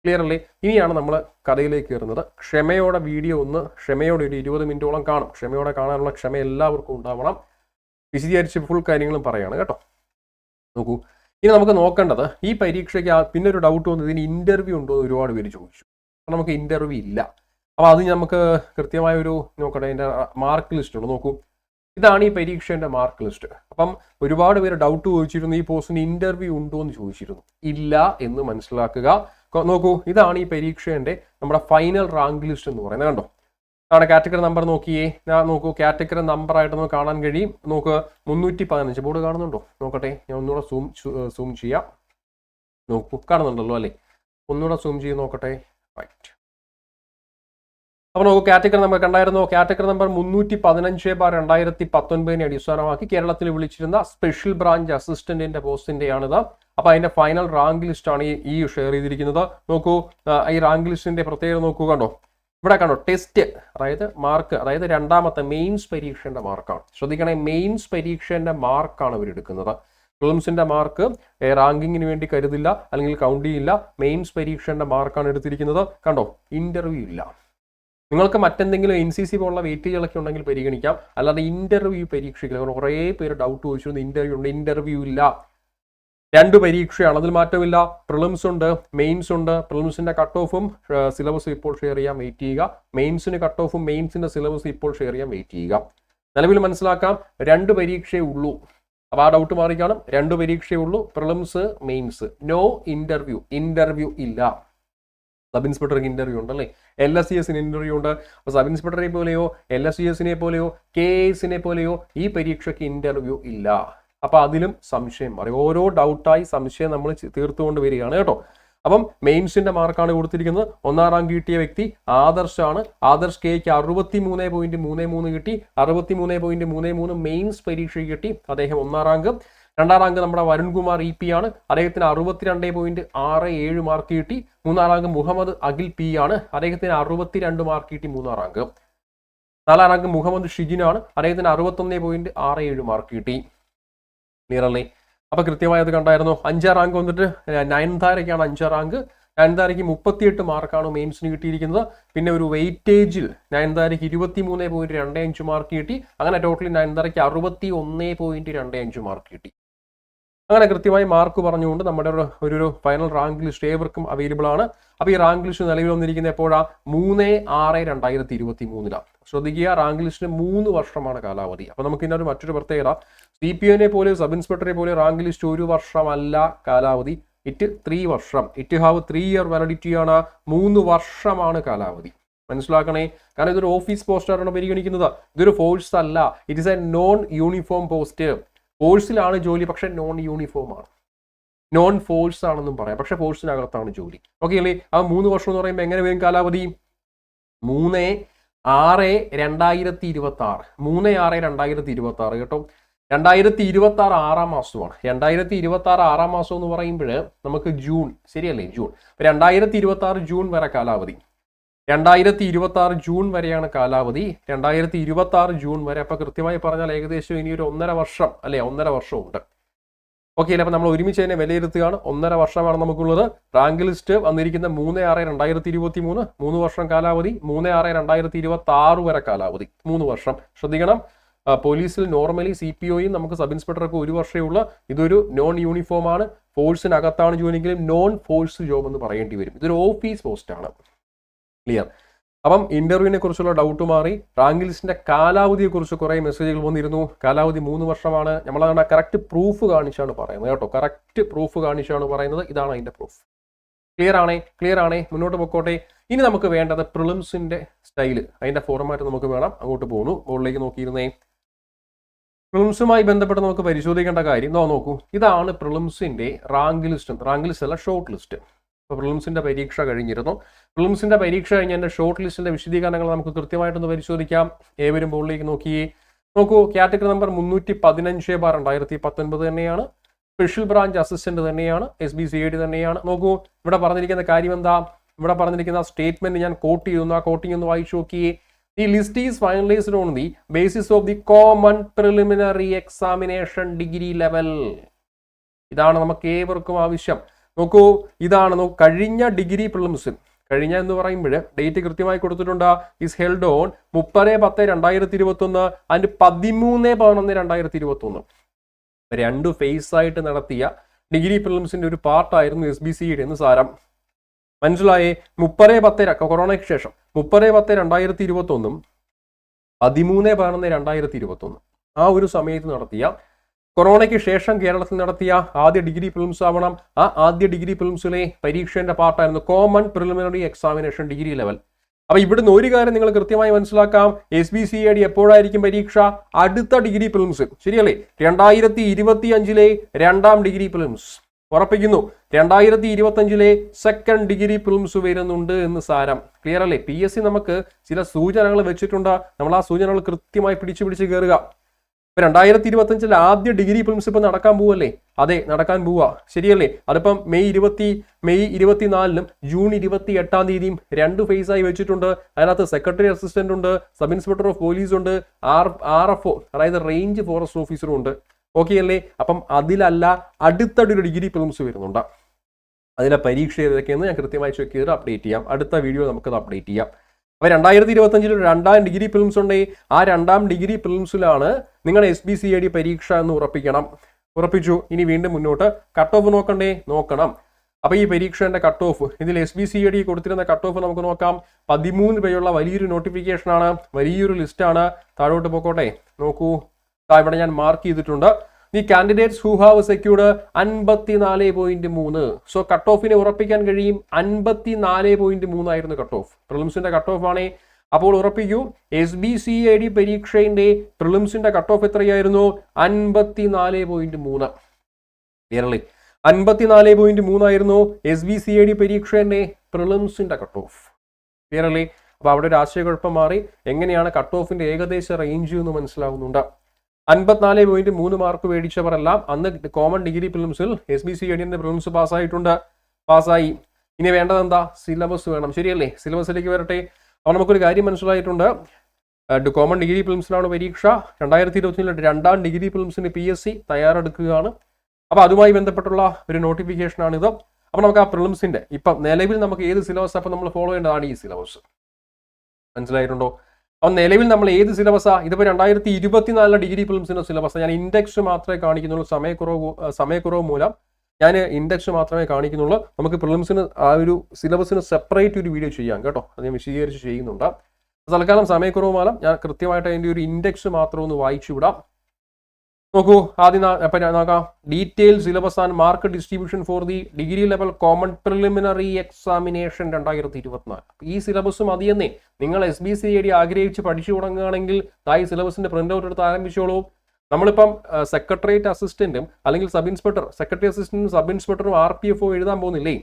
ക്ലിയർലി ഇനിയാണ് നമ്മൾ കഥയിലേക്ക് കയറുന്നത്. ക്ഷമയോടെ വീഡിയോ ഒന്ന് ക്ഷമയോടെ ഒരു ഇരുപത് മിനിറ്റോളം കാണും. ക്ഷമയോടെ കാണാനുള്ള ക്ഷമ എല്ലാവർക്കും ഉണ്ടാവണം. വിശദീകരിച്ച് ഫുൾ കാര്യങ്ങളും പറയാണ് കേട്ടോ. നോക്കൂ. ഇനി നമുക്ക് നോക്കേണ്ടത് ഈ പരീക്ഷയ്ക്ക് പിന്നെ ഒരു ഡൗട്ട് വന്നത് ഇതിന് ഇന്റർവ്യൂ ഉണ്ടോ എന്ന് ഒരുപാട് പേര് ചോദിച്ചു. നമുക്ക് ഇന്റർവ്യൂ ഇല്ല. അപ്പോൾ അത് നമുക്ക് കൃത്യമായ ഒരു നോക്കട്ടെ അതിന്റെ മാർക്ക് ലിസ്റ്റ് ഉണ്ട് നോക്കൂ. ഇതാണ് ഈ പരീക്ഷേന്റെ മാർക്ക് ലിസ്റ്റ് അപ്പം ഒരുപാട് പേര് ഡൗട്ട് ചോദിച്ചിരുന്നു ഈ പോസ്റ്റിന് ഇന്റർവ്യൂ ഉണ്ടോ എന്ന് ചോദിച്ചിരുന്നു. ഇല്ല എന്ന് മനസ്സിലാക്കുക. നോക്കൂ ഇതാണ് ഈ പരീക്ഷേന്റെ നമ്മുടെ ഫൈനൽ റാങ്ക് ലിസ്റ്റ് എന്ന് പറയുന്നത്. കണ്ടോ? ആണ് കാറ്റഗറി നമ്പർ നോക്കിയേ. ഞാൻ നോക്കൂ കാറ്റഗറി നമ്പർ ആയിട്ട് നമുക്ക് കാണാൻ കഴിയും. നമുക്ക് മുന്നൂറ്റി പതിനഞ്ച് ബോർഡ് കാണുന്നുണ്ടോ? നോക്കട്ടെ ഞാൻ ഒന്നുകൂടെ സൂം സൂം ചെയ്യാം. നോക്കൂ കാണുന്നുണ്ടല്ലോ അല്ലേ? ഒന്നുകൂടെ സൂം ചെയ്ത് നോക്കട്ടെ. റൈറ്റ് അപ്പോൾ നോക്കൂ കാറ്റഗറി നമ്പർ കണ്ടായിരുന്നോ? കാറ്റഗറി നമ്പർ മുന്നൂറ്റി പതിനഞ്ച് ബാർ രണ്ടായിരത്തി പത്തൊൻപതിനെ അടിസ്ഥാനമാക്കി കേരളത്തിൽ വിളിച്ചിരുന്ന സ്പെഷ്യൽ ബ്രാഞ്ച് അസിസ്റ്റന്റിന്റെ പോസ്റ്റിന്റെയാണിത് അപ്പോൾ അതിന്റെ ഫൈനൽ റാങ്ക് ലിസ്റ്റ് ആണ് ഈ- ഈ ഷെയർ ചെയ്തിരിക്കുന്നത്. നോക്കൂ ഈ റാങ്ക് ലിസ്റ്റിന്റെ പ്രത്യേകത നോക്കൂ കണ്ടോ? ഇവിടെ കണ്ടോ ടെസ്റ്റ് അതായത് മാർക്ക് അതായത് രണ്ടാമത്തെ മെയിൻസ് പരീക്ഷന്റെ മാർക്കാണ് ശ്രദ്ധിക്കണേ മെയിൻസ് പരീക്ഷന്റെ മാർക്കാണ് ഇവർ എടുക്കുന്നത്. പ്രിലിംസിന്റെ മാർക്ക് റാങ്കിങ്ങിന് വേണ്ടി കരുതില്ല അല്ലെങ്കിൽ കൗണ്ട് ചെയ്യില്ല മെയിൻസ് പരീക്ഷന്റെ മാർക്കാണ് എടുത്തിരിക്കുന്നത്. കണ്ടോ ഇന്റർവ്യൂ ഇല്ല. നിങ്ങൾക്ക് മറ്റെന്തെങ്കിലും എൻ സി സി പോലുള്ള വെയിറ്റേജുകളൊക്കെ ഉണ്ടെങ്കിൽ പരിഗണിക്കാം. അല്ലാതെ ഇന്റർവ്യൂ പരീക്ഷയ്ക്ക് കുറേ പേര് ഡൗട്ട് ചോദിച്ചിരുന്നു ഇന്റർവ്യൂ ഉണ്ട് ഇന്റർവ്യൂ ഇല്ല. രണ്ട് പരീക്ഷയാണ്. അതിൽ മാറ്റമില്ല. പ്രിലിംസ് ഉണ്ട് മെയിൻസ് ഉണ്ട്. പ്രിലിംസിന്റെ കട്ട് ഓഫും സിലബസ് ഇപ്പോൾ ഷെയർ ചെയ്യാൻ വെയിറ്റ് ചെയ്യുക. മെയിൻസിന് കട്ട് ഓഫും മെയിൻസിന്റെ സിലബസ് ഇപ്പോൾ ഷെയർ ചെയ്യാൻ വെയിറ്റ് ചെയ്യുക. നിലവിൽ മനസ്സിലാക്കാം രണ്ട് പരീക്ഷയേ ഉള്ളൂ. അപ്പോൾ ആ ഡൗട്ട് മാറിക്കാണും രണ്ട് പരീക്ഷയേ ഉള്ളൂ prelims mains. No interview interview ഇല്ല. സബ് ഇൻസ്പെക്ടർക്ക് ഇന്റർവ്യൂ ഉണ്ട് അല്ലേ? എൽ എസ് സി എസിന് ഇന്റർവ്യൂ ഉണ്ട്. അപ്പോൾ സബ് ഇൻസ്പെക്ടറെ പോലെയോ എൽ എസ് സി എസിനെ പോലെയോ കെ എസിനെ പോലെയോ ഈ പരീക്ഷയ്ക്ക് ഇന്റർവ്യൂ ഇല്ല. അപ്പൊ അതിലും സംശയം മാറി. ഓരോ ഡൗട്ടായി സംശയം നമ്മൾ തീർത്തുകൊണ്ട് വരികയാണ് കേട്ടോ. അപ്പം മെയിൻസിന്റെ മാർക്കാണ് കൊടുത്തിരിക്കുന്നത്. ഒന്നാം റാങ്ക് കിട്ടിയ വ്യക്തി ആദർശാണ്. ആദർശ് കെക്ക് അറുപത്തി മൂന്ന് പോയിന്റ് മൂന്ന് മൂന്ന് കിട്ടി. അറുപത്തി മൂന്ന് പോയിന്റ് മൂന്ന് മൂന്ന് മെയിൻസ് പരീക്ഷ കിട്ടി അദ്ദേഹം ഒന്നാം റാങ്ക്. രണ്ടാം റാങ്ക് നമ്മുടെ വരുൺകുമാർ ഇ പി ആണ്. അദ്ദേഹത്തിന് അറുപത്തിരണ്ട് പോയിന്റ് ആറ് ഏഴ് മാർക്ക് കിട്ടി. മൂന്നാം റാങ്ക് മുഹമ്മദ് അഖിൽ പി ആണ്. അദ്ദേഹത്തിന് അറുപത്തിരണ്ട് മാർക്ക് കിട്ടി മൂന്നാം റാങ്ക്. നാലാം റാങ്ക് മുഹമ്മദ് ഷിജിനാണ്. അദ്ദേഹത്തിന് അറുപത്തൊന്ന് പോയിന്റ് ആറ് ഏഴ് മാർക്ക് കിട്ടി. ക്ലിയർ അപ്പോൾ അപ്പൊ കൃത്യമായത് കണ്ടായിരുന്നു അഞ്ചാം റാങ്ക് വന്നിട്ട് നയൻതാരയ്ക്കാണ് അഞ്ചാം റാങ്ക്. നയൻതാരയ്ക്ക് മുപ്പത്തിയെട്ട് മാർക്കാണ് മെയിൻസിന് കിട്ടിയിരിക്കുന്നത്. പിന്നെ ഒരു വെയിറ്റേജിൽ നയൻതാരയ്ക്ക് ഇരുപത്തി മൂന്ന് പോയിന്റ് രണ്ട് അഞ്ച് മാർക്ക് കിട്ടി. അങ്ങനെ ടോട്ടലി നയൻതാരയ്ക്ക് അറുപത്തി ഒന്ന് പോയിന്റ് രണ്ട് അഞ്ച് മാർക്ക് കിട്ടി. അങ്ങനെ കൃത്യമായി മാർക്ക് പറഞ്ഞുകൊണ്ട് നമ്മുടെ ഒരു ഒരു ഒരു ഫൈനൽ റാങ്ക് ലിസ്റ്റ് ഏവർക്കും അവൈലബിൾ ആണ്. അപ്പോൾ ഈ റാങ്ക് ലിസ്റ്റ് നിലവിൽ വന്നിരിക്കുന്ന എപ്പോഴാ? മൂന്ന് ആറ് രണ്ടായിരത്തി ഇരുപത്തി മൂന്നിലാണ് ശ്രദ്ധിക്കുക റാങ്ക് ലിസ്റ്റിന് മൂന്ന് വർഷമാണ് കാലാവധി. അപ്പോൾ നമുക്ക് ഇതിനൊരു മറ്റൊരു പ്രത്യേകത സി പി ഒനെ പോലെ സബ് ഇൻസ്പെക്ടറെ പോലെ റാങ്ക് ലിസ്റ്റ് ഒരു വർഷമല്ല കാലാവധി. ഇറ്റ് ത്രീ വർഷം. It have three year validity ആണ്. മൂന്ന് വർഷമാണ് കാലാവധി. മനസ്സിലാക്കണേ? കാരണം ഇതൊരു ഓഫീസ് പോസ്റ്റാണ് പരിഗണിക്കുന്നത്. ഇതൊരു ഫോഴ്സ് അല്ല. It is a non uniform post ഫോഴ്സിലാണ് ജോലി പക്ഷെ നോൺ യൂണിഫോം ആണ്. നോൺ ഫോഴ്സ് ആണെന്നും പറയാം. പക്ഷെ ഫോഴ്സിനകത്താണ് ജോലി. ഓക്കെ അല്ലേ? ആ മൂന്ന് വർഷം എന്ന് പറയുമ്പോൾ എങ്ങനെ വരും കാലാവധി? മൂന്ന് ആറ് രണ്ടായിരത്തി ഇരുപത്തി ആറ് മൂന്ന് ആറ് രണ്ടായിരത്തി ഇരുപത്തി ആറ് കേട്ടോ. രണ്ടായിരത്തി ഇരുപത്തി ആറ് ആറാം മാസമാണ്. രണ്ടായിരത്തി ഇരുപത്തി ആറ് ആറാം മാസം എന്ന് പറയുമ്പോൾ നമുക്ക് ജൂൺ ശരിയല്ലേ? ജൂൺ. രണ്ടായിരത്തി ഇരുപത്തി ആറ് ജൂൺ വരെ കാലാവധി. രണ്ടായിരത്തി ഇരുപത്തി ആറ് ജൂൺ വരെയാണ് കാലാവധി. രണ്ടായിരത്തി ഇരുപത്തി ആറ് ജൂൺ വരെ അപ്പൊ കൃത്യമായി പറഞ്ഞാൽ ഏകദേശം ഇനി ഒരു ഒന്നര വർഷം അല്ലെ? ഒന്നര വർഷം ഉണ്ട് ഓക്കെ അല്ലേ? അപ്പോൾ നമ്മൾ ഒരുമിച്ച് തന്നെ വിലയിരുത്തുകയാണ്. ഒന്നര വർഷമാണ് നമുക്കുള്ളത്. റാങ്ക് ലിസ്റ്റ് വന്നിരിക്കുന്ന മൂന്ന് ആറ് രണ്ടായിരത്തി ഇരുപത്തി മൂന്ന് മൂന്ന് വർഷം കാലാവധി മൂന്ന് ആറ് രണ്ടായിരത്തി ഇരുപത്തി ആറ് വരെ കാലാവധി മൂന്ന് വർഷം. ശ്രദ്ധിക്കണം. പോലീസിൽ നോർമലി സി പി ഒയും നമുക്ക് സബ് ഇൻസ്പെക്ടറൊക്കെ ഒരു വർഷമേ ഇതൊരു നോൺ യൂണിഫോം ആണ്. ഫോഴ്സിനകത്താണ് ജോലിയെങ്കിലും നോൺ ഫോഴ്സ് ജോബ് എന്ന് പറയേണ്ടി വരും. ഇതൊരു ഓഫീസ് പോസ്റ്റ് ആണ്. ക്ലിയർ അപ്പം ഇന്റർവ്യൂവിനെ കുറിച്ചുള്ള ഡൗട്ട് മാറി. റാങ്ക് ലിസ്റ്റിന്റെ കാലാവധിയെ കുറിച്ച് കുറെ മെസ്സേജുകൾ വന്നിരുന്നു. കാലാവധി മൂന്ന് വർഷമാണ്. നമ്മൾ അതാണ് കറക്റ്റ് പ്രൂഫ് കാണിച്ചാണ് പറയുന്നത് കേട്ടോ. കറക്റ്റ് പ്രൂഫ് കാണിച്ചാണ് പറയുന്നത്. ഇതാണ് അതിന്റെ പ്രൂഫ് ക്ലിയർ ആണേ? ക്ലിയർ ആണേ? മുന്നോട്ട് പൊക്കോട്ടെ. ഇനി നമുക്ക് വേണ്ടത് പ്രിലിംസിന്റെ സ്റ്റൈൽ അതിന്റെ ഫോർമാറ്റ് നമുക്ക് വേണം. അങ്ങോട്ട് പോകുന്നു മുകളിലേക്ക് നോക്കിയിരുന്നേ. പ്രിലിംസുമായി ബന്ധപ്പെട്ട് നമുക്ക് പരിശോധിക്കേണ്ട കാര്യം നോ നോക്കൂ. ഇതാണ് പ്രിലിംസിന്റെ റാങ്ക് ലിസ്റ്റ്. റാങ്ക് ലിസ്റ്റ് അല്ല ഷോർട്ട് ലിസ്റ്റ്. അപ്പോൾ പ്രിലിംസിന്റെ പരീക്ഷ കഴിഞ്ഞിരുന്നു. പ്രിലിംസിന്റെ പരീക്ഷ കഴിഞ്ഞ എന്റെ ഷോർട്ട് ലിസ്റ്റിന്റെ വിശദീകരണങ്ങൾ നമുക്ക് കൃത്യമായിട്ടൊന്ന് പരിശോധിക്കാം. ഏവരും ബോളിലേക്ക് നോക്കി നോക്കൂ കാറ്റഗറി നമ്പർ മുന്നൂറ്റി പതിനഞ്ച് ബാർ രണ്ടായിരത്തി പത്തൊൻപത് തന്നെയാണ്. സ്പെഷ്യൽ ബ്രാഞ്ച് അസിസ്റ്റന്റ് തന്നെയാണ്. S B C I D തന്നെയാണ്. നോക്കൂ ഇവിടെ പറഞ്ഞിരിക്കുന്ന കാര്യം എന്താ? ഇവിടെ പറഞ്ഞിരിക്കുന്ന സ്റ്റേറ്റ്മെന്റ് ഞാൻ കോട്ട് ചെയ്യുന്നു. ആ കോട്ടിംഗ് ഒന്ന് വായിച്ചു നോക്കിയേ. The list is finalised on the basis of the common preliminary examination degree level ഇതാണ് നമുക്ക് ഏവർക്കും ആവശ്യം. നോക്കൂ ഇതാണ് നോക്കൂ കഴിഞ്ഞ ഡിഗ്രി പ്രിലിംസിൽ കഴിഞ്ഞ എന്ന് പറയുമ്പോൾ ഡേറ്റ് കൃത്യമായി കൊടുത്തിട്ടുണ്ട്. ഇസ് ഹെൽഡ് ഓൺ മുപ്പത് പത്ത് രണ്ടായിരത്തി ഇരുപത്തി ഒന്ന് അതിന്റെ പതിമൂന്ന് പതിനൊന്ന് രണ്ടായിരത്തി ഇരുപത്തി ഒന്ന് രണ്ട് ഫേസ് ആയിട്ട് നടത്തിയ ഡിഗ്രി പ്രിലിംസിന്റെ ഒരു പാർട്ടായിരുന്നു എസ് ബി സി എന്ന് സാരം. മനസ്സിലായേ? മുപ്പത് പത്ത് കൊറോണയ്ക്ക് ശേഷം. മുപ്പത് പത്ത് രണ്ടായിരത്തി ഇരുപത്തൊന്നും പതിമൂന്ന് പതിനൊന്ന് രണ്ടായിരത്തി ഇരുപത്തി ഒന്ന് ആ ഒരു സമയത്ത് നടത്തിയ കൊറോണയ്ക്ക് ശേഷം കേരളത്തിൽ നടത്തിയ ആദ്യ ഡിഗ്രി ഫിലിംസ് ആവണം. ആ ആദ്യ ഡിഗ്രി ഫിലിംസിലെ പരീക്ഷേന്റെ പാർട്ടായിരുന്നു common preliminary examination degree level. അപ്പൊ ഇവിടുന്ന് ഒരു കാര്യം നിങ്ങൾ കൃത്യമായി മനസ്സിലാക്കാം. S B C I D എപ്പോഴായിരിക്കും പരീക്ഷ? അടുത്ത ഡിഗ്രി ഫിലിംസ്. ശരിയല്ലേ? രണ്ടായിരത്തി ഇരുപത്തി അഞ്ചിലെ രണ്ടാം ഡിഗ്രി പ്രിലിംസ് ഉറപ്പിക്കുന്നു. രണ്ടായിരത്തി ഇരുപത്തി അഞ്ചിലെ സെക്കൻഡ് ഡിഗ്രി പ്രിലിംസ് വരുന്നുണ്ട് എന്ന് സാരം. ക്ലിയർ അല്ലേ? പി എസ് സി നമുക്ക് ചില സൂചനകൾ വെച്ചിട്ടുണ്ട്. നമ്മൾ ആ സൂചനകൾ കൃത്യമായി പിടിച്ചു പിടിച്ച് കയറുക ഇപ്പൊ രണ്ടായിരത്തി ഇരുപത്തി അഞ്ചിൽ ആദ്യ ഡിഗ്രി പ്രിലിംസ് ഇപ്പൊ നടക്കാൻ പോവല്ലേ? അതെ നടക്കാൻ പോവാ. ശരിയല്ലേ? അതിപ്പം മെയ് ഇരുപത്തി മെയ് ഇരുപത്തിനാലിനും ജൂൺ ഇരുപത്തി എട്ടാം തീയതിയും രണ്ട് ഫേസ് ആയി വെച്ചിട്ടുണ്ട്. അതിനകത്ത് സെക്രട്ടറി അസിസ്റ്റന്റ് ഉണ്ട് സബ് ഇൻസ്പെക്ടർ ഓഫ് പോലീസ് ഉണ്ട് ആർ ആർ എഫ് ഒ അതായത് റേഞ്ച് ഫോറസ്റ്റ് ഓഫീസറും ഉണ്ട്. ഓക്കെ അല്ലേ? അപ്പം അതിലല്ല അടുത്തൊരു ഡിഗ്രി പ്രിലിംസ് വരുന്നുണ്ട്. അതിലെ പരീക്ഷ ഏതൊക്കെയെന്ന് ഞാൻ കൃത്യമായി ചെക്ക് ചെയ്തിട്ട് അപ്ഡേറ്റ് ചെയ്യാം. അടുത്ത വീഡിയോ നമുക്കത് അപ്ഡേറ്റ് ചെയ്യാം. അപ്പോൾ രണ്ടായിരത്തി ഇരുപത്തഞ്ചിൽ ഒരു രണ്ടാം ഡിഗ്രി പ്രിലിംസ് ഉണ്ട്? ആ രണ്ടാം ഡിഗ്രി പ്രിലിംസിലാണ് നിങ്ങളുടെ S B C I D പരീക്ഷ എന്ന് ഉറപ്പിക്കണം. ഉറപ്പിച്ചു. ഇനി വീണ്ടും മുന്നോട്ട് കട്ട് ഓഫ് നോക്കണ്ടേ? നോക്കണം. അപ്പോൾ ഈ പരീക്ഷേന്റെ കട്ട് ഓഫ് ഇതിൽ S B C I D കൊടുത്തിരുന്ന കട്ട് ഓഫ് നമുക്ക് നോക്കാം. പതിമൂന്ന് പേരുള്ള വലിയൊരു നോട്ടിഫിക്കേഷൻ ആണ്. വലിയൊരു ലിസ്റ്റാണ് താഴോട്ട് പോക്കോട്ടെ? നോക്കൂ. ഇവിടെ ഞാൻ മാർക്ക് ചെയ്തിട്ടുണ്ട്. The candidates who have secured അൻപത്തിനാല് പോയിന്റ് മൂന്ന്. സോ കട്ട് ഓഫിനെ ഉറപ്പിക്കാൻ കഴിയും. അൻപത്തിനാല് പോയിന്റ് മൂന്നായിരുന്നു കട്ട് ഓഫ് പ്രിലിംസിന്റെ കട്ട് ഓഫ് ആണേ. അപ്പോൾ ഉറപ്പിക്കൂ S B C I D പരീക്ഷയുടെ പ്രിലിംസിന്റെ കട്ട് ഓഫ് എത്രയായിരുന്നു? അൻപത്തിനാല് പോയിന്റ് മൂന്ന്. ക്ലിയർലി അൻപത്തിനാല് point മൂന്നായിരുന്നു S B C I D പരീക്ഷയുടെ പ്രിലിംസിന്റെ കട്ട് ഓഫ് ക്ലിയർലി അപ്പോൾ അവിടെ ഒരു ആശയക്കുഴപ്പം മാറി. എങ്ങനെയാണ് കട്ട് ഓഫിന്റെ ഏകദേശ റേഞ്ച് എന്ന് മനസ്സിലാവുന്നുണ്ട്. അൻപത്തിനാല് പോയിന്റ് മൂന്ന് മാർക്ക് മേടിച്ചവരെല്ലാം അന്ന് കോമൺ ഡിഗ്രി പ്രിലിംസിൽ എസ് ബി സി എഡിന്റെ പ്രിലിംസ് പാസ്സായിട്ടുണ്ട് പാസ്സായി ഇനി വേണ്ടത് എന്താ സിലബസ് വേണം. ശരിയല്ലേ? സിലബസിലേക്ക് വരട്ടെ. അപ്പോൾ നമുക്കൊരു കാര്യം മനസ്സിലായിട്ടുണ്ട്. കോമൺ ഡിഗ്രി പ്രിലിംസിലാണ് പരീക്ഷ. രണ്ടായിരത്തി ഇരുപത്തിലെ രണ്ടാം ഡിഗ്രി ഫിലിംസിന് പി എസ് സി തയ്യാറെടുക്കുകയാണ്. അപ്പോൾ അതുമായി ബന്ധപ്പെട്ടുള്ള ഒരു നോട്ടിഫിക്കേഷനാണിത് അപ്പോൾ നമുക്ക് ആ പ്രിലിംസിന്റെ ഇപ്പം നിലവിൽ നമുക്ക് ഏത് സിലബസ് അപ്പം നമ്മൾ ഫോളോ ചെയ്യേണ്ടതാണ് ഈ സിലബസ് മനസ്സിലായിട്ടുണ്ടോ? അപ്പം നിലവിൽ നമ്മൾ ഏത് സിലബസാണ് ഇതിപ്പോൾ രണ്ടായിരത്തി ഇരുപത്തിനാലിലെ ഡിഗ്രി ഫിലിംസിന്റെ സിലബസ് ഞാൻ ഇൻഡെക്സ് മാത്രമേ കാണിക്കുന്നുള്ളൂ. സമയക്കുറവ് സമയക്കുറവ് മൂലം ഞാൻ ഇൻഡെക്സ് മാത്രമേ കാണിക്കുന്നുള്ളൂ. നമുക്ക് പ്രിലിംസിന് ആ ഒരു സിലബസിന് സെപ്പറേറ്റ് ഒരു വീഡിയോ ചെയ്യാം കേട്ടോ. അത് ഞാൻ വിശദീകരിച്ച് ചെയ്യുന്നുണ്ട്. തൽക്കാലം സമയക്കുറവ് മൂലം ഞാൻ കൃത്യമായിട്ട് അതിന്റെ ഒരു ഇൻഡെക്സ് മാത്രം ഒന്ന് വായിച്ചു വിടാം നോക്കൂ ആദ്യം നോക്കാം. Detail syllabus and mark distribution for the degree level common preliminary examination രണ്ടായിരത്തി ഇരുപത്തിനാല്. ഈ സിലബസ് മതിയെന്നേ. നിങ്ങൾ എസ് ബി സി ഐ ആഗ്രഹിച്ച് പഠിച്ചു തുടങ്ങുകയാണെങ്കിൽ ഈ സിലബസിന്റെ പ്രിന്റ് ഔട്ട് എടുത്ത് ആരംഭിച്ചോളൂ. നമ്മളിപ്പം സെക്രട്ടേറിയറ്റ് അസിസ്റ്റന്റും അല്ലെങ്കിൽ സബ് ഇൻസ്പെക്ടർ സെക്രട്ടറി അസിസ്റ്റന്റും സബ് ഇൻസ്പെക്ടറും ആർ പി എഫ് എഴുതാൻ പോകുന്നില്ലേ?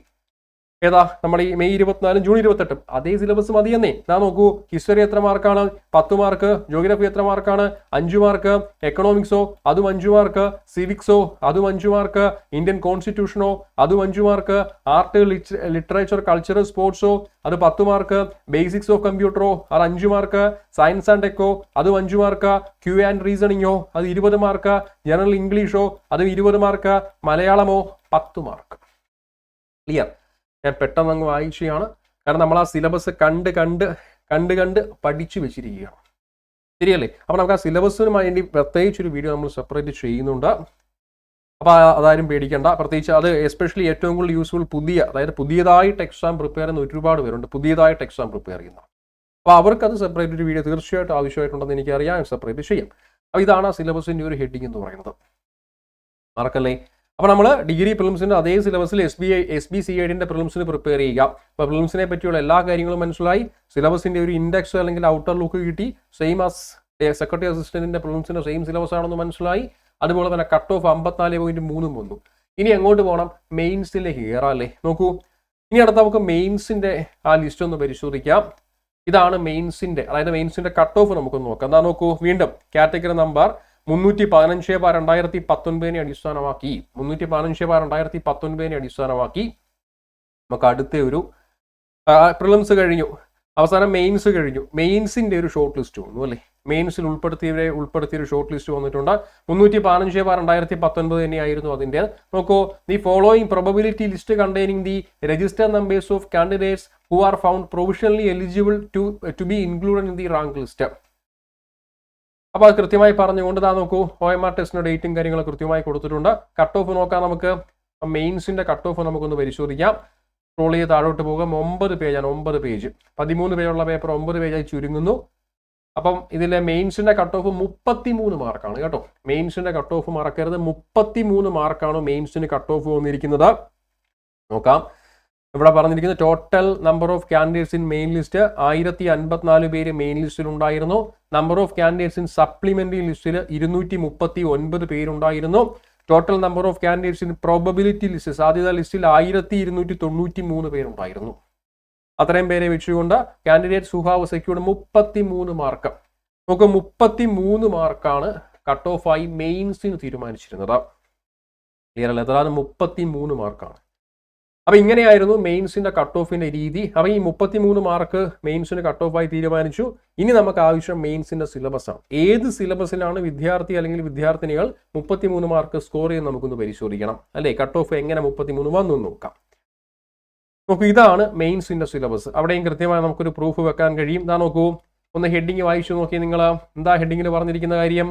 ഏതാ? നമ്മൾ ഈ മെയ് ഇരുപത്തിനാലും ജൂൺ ഇരുപത്തെട്ടും. അതേ സിലബസ് മതിയെന്നേ. ഞാൻ നോക്കൂ. ഹിസ്റ്ററി എത്ര മാർക്കാണ്? പത്ത് മാർക്ക്. ജോഗ്രഫി എത്ര മാർക്കാണ്? അഞ്ചു മാർക്ക്. എക്കണോമിക്സോ അതും അഞ്ചു മാർക്ക്. സിവിക്സോ അതും അഞ്ചു മാർക്ക്. ഇന്ത്യൻ കോൺസ്റ്റിറ്റ്യൂഷനോ അതും അഞ്ചു മാർക്ക്. ആർട്ട് ലിറ്ററേച്ചർ കൾച്ചർ സ്പോർട്സോ അത് പത്ത് മാർക്ക്. ബേസിക്സ് ഓഫ് കമ്പ്യൂട്ടറോ അത് അഞ്ചു മാർക്ക്. സയൻസ് ആൻഡ് ടെക്കോ അതും അഞ്ചു മാർക്ക്. ക്യൂ ആൻഡ് റീസണിങ്ങോ അത് ഇരുപത് മാർക്ക്. ജനറൽ ഇംഗ്ലീഷോ അതും ഇരുപത് മാർക്ക്. മലയാളമോ പത്ത് മാർക്ക്. ക്ലിയർ ഞാൻ പെട്ടെന്ന് അങ്ങ് വായിക്കുകയാണ് കാരണം നമ്മൾ ആ സിലബസ് കണ്ട് കണ്ട് കണ്ട് കണ്ട് പഠിച്ചു വെച്ചിരിക്കുകയാണ്. ശരിയല്ലേ? അപ്പോൾ നമുക്ക് ആ സിലബസിന് വേണ്ടി പ്രത്യേകിച്ച് ഒരു വീഡിയോ നമ്മൾ സെപ്പറേറ്റ് ചെയ്യുന്നുണ്ട്. അപ്പോൾ അതാരും പേടിക്കേണ്ട. പ്രത്യേകിച്ച് അത് എസ്പെഷ്യലി ഏറ്റവും കൂടുതൽ യൂസ്ഫുൾ പുതിയ അതായത് പുതിയതായിട്ട് എക്സാം പ്രിപ്പയർ ചെയ്യുന്ന ഒരുപാട് പേരുണ്ട്. പുതിയതായിട്ട് എക്സാം പ്രിപ്പയർ ചെയ്യുന്ന. അപ്പോൾ അവർക്ക് അത് സെപ്പറേറ്റ് ഒരു വീഡിയോ തീർച്ചയായിട്ടും ആവശ്യമായിട്ടുണ്ടെന്ന് എനിക്കറിയാം. സെപ്പറേറ്റ് ചെയ്യാം. അപ്പോൾ ഇതാണ് ആ സിലബസിന്റെ ഒരു ഹെഡിങ് എന്ന് പറയുന്നത്. മറക്കല്ലേ? അപ്പോൾ നമ്മൾ ഡിഗ്രി പ്രിലിംസിന്റെ അതേ സിലബസിൽ S B I S B C ഐഡിന്റെ പ്രിലിംസിന് പ്രിപ്പയർ ചെയ്യുക. അപ്പോൾ പ്രിലിംസിനെ പറ്റിയുള്ള എല്ലാ കാര്യങ്ങളും മനസ്സിലായി. സിലബസിന്റെ ഒരു ഇൻഡെക്സ് അല്ലെങ്കിൽ ഔട്ടർ ലുക്ക് കിട്ടി. സെയിം ആസ് സെക്രട്ടറി അസിസ്റ്റന്റിന്റെ പ്രിലിംസിന്റെ സെയിം സിലബസ് ആണെന്ന് മനസ്സിലായി. അതുപോലെ തന്നെ കട്ട് ഓഫ് അമ്പത്തിനാല് പോയിന്റ് മൂന്നും വന്നു. ഇനി എങ്ങോട്ട് പോകണം മെയിൻസിലേക്ക് കയറാല്ലേ നോക്കൂ. ഇനി അടുത്ത നമുക്ക് മെയിൻസിന്റെ ആ ലിസ്റ്റ് ഒന്ന് പരിശോധിക്കാം. ഇതാണ് മെയിൻസിന്റെ അതായത് മെയിൻസിന്റെ കട്ട് ഓഫ് നമുക്കൊന്ന് നോക്കാം. എന്താ നോക്കൂ വീണ്ടും കാറ്റഗറി നമ്പർ മുന്നൂറ്റി പതിനഞ്ച് ബാർ രണ്ടായിരത്തി പത്തൊൻപതിനെ അടിസ്ഥാനമാക്കി. മുന്നൂറ്റി പതിനഞ്ച് ബാർ രണ്ടായിരത്തി പത്തൊൻപതിനെ അടിസ്ഥാനമാക്കി നമുക്ക് അടുത്ത ഒരു പ്രിലിംസ് കഴിഞ്ഞു. അവസാനം മെയിൻസ് കഴിഞ്ഞു. മെയിൻസിന്റെ ഒരു ഷോർട്ട് ലിസ്റ്റ് വന്നു അല്ലേ? മെയിൻസിൽ ഉൾപ്പെടുത്തിയവരെ ഉൾപ്പെടുത്തിയ ഒരു ഷോർട്ട് ലിസ്റ്റ് വന്നിട്ടുണ്ട്. മുന്നൂറ്റി പതിനഞ്ച് ബാർ രണ്ടായിരത്തി പത്തൊൻപത് തന്നെയായിരുന്നു അതിന്റെ. നോക്കൂ the following probability list containing the register numbers of candidates who are found provisionally eligible to to be included in the rank list അപ്പോൾ അത് കൃത്യമായി പറഞ്ഞുകൊണ്ട് താ നോക്കൂ ഒ എം ആർ ടെസ്റ്റിന്റെ ഡേറ്റും കാര്യങ്ങളും കൃത്യമായി കൊടുത്തിട്ടുണ്ട്. കട്ട് ഓഫ് നോക്കാം നമുക്ക്. മെയിൻസിന്റെ കട്ട് ഓഫ് നമുക്കൊന്ന് പരിശോധിക്കാം. സ്ക്രോൾ ചെയ്ത് താഴോട്ട് പോകാം ഒമ്പത് പേജാണ് ഒമ്പത് പേജ് പതിമൂന്ന് പേജുള്ള പേപ്പർ ഒമ്പത് പേജായി ചുരുങ്ങുന്നു. അപ്പം ഇതിലെ മെയിൻസിന്റെ കട്ട് ഓഫ് മുപ്പത്തി മൂന്ന് മാർക്കാണ് കേട്ടോ. മെയിൻസിന്റെ കട്ട് ഓഫ് മറക്കരുത്. മുപ്പത്തി മൂന്ന് മാർക്കാണ് മെയിൻസിന് കട്ട് ഓഫ് വന്നിരിക്കുന്നത്. നോക്കാം. ഇവിടെ പറഞ്ഞിരിക്കുന്നത് total number of candidates in main list ആയിരത്തി അൻപത്തിനാല് പേര് മെയിൻ ലിസ്റ്റിൽ ഉണ്ടായിരുന്നു. Number of candidates in supplementary ലിസ്റ്റിൽ ഇരുന്നൂറ്റി മുപ്പത്തി ഒൻപത് പേരുണ്ടായിരുന്നു. Total number of candidates in probability list സാധ്യത ലിസ്റ്റിൽ ആയിരത്തി ഇരുന്നൂറ്റി തൊണ്ണൂറ്റി മൂന്ന് പേരുണ്ടായിരുന്നു. അത്രയും പേരെ വെച്ചുകൊണ്ട് കാൻഡിഡേറ്റ് സുഹാവ് സെക്യൂർഡ് മുപ്പത്തി മൂന്ന് മാർക്ക് നമുക്ക് മുപ്പത്തി മൂന്ന് മാർക്കാണ് കട്ട് ഓഫ് ആയി മെയിൻസിന് തീരുമാനിച്ചിരുന്നത്. ക്ലിയർ അല്ലേ? അതാണ് മുപ്പത്തി മൂന്ന് മാർക്കാണ് അപ്പൊ ഇങ്ങനെയായിരുന്നു മെയിൻസിന്റെ കട്ട് ഓഫിന്റെ രീതി. അപ്പൊ ഈ മുപ്പത്തി മൂന്ന് മാർക്ക് മെയിൻസിന് കട്ട് ഓഫ് ആയി തീരുമാനിച്ചു. ഇനി നമുക്ക് ആവശ്യം മെയിൻസിന്റെ സിലബസ് ആണ്. ഏത് സിലബസിലാണ് വിദ്യാർത്ഥി അല്ലെങ്കിൽ വിദ്യാർത്ഥിനികൾ മുപ്പത്തി മൂന്ന് മാർക്ക് സ്കോർ ചെയ്ത് നമുക്കൊന്ന് പരിശോധിക്കണം. അല്ലേ? കട്ട് ഓഫ് എങ്ങനെ മുപ്പത്തി മൂന്ന് വന്നു നോക്കാം. നോക്കൂ ഇതാണ് മെയിൻസിന്റെ സിലബസ് അവിടെയും കൃത്യമായി നമുക്കൊരു പ്രൂഫ് വെക്കാൻ കഴിയും. ഇതാ നോക്കൂ ഒന്ന് ഹെഡിങ് വായിച്ചു നോക്കി നിങ്ങൾ എന്താ ഹെഡിങ്ങിൽ പറഞ്ഞിരിക്കുന്ന കാര്യം?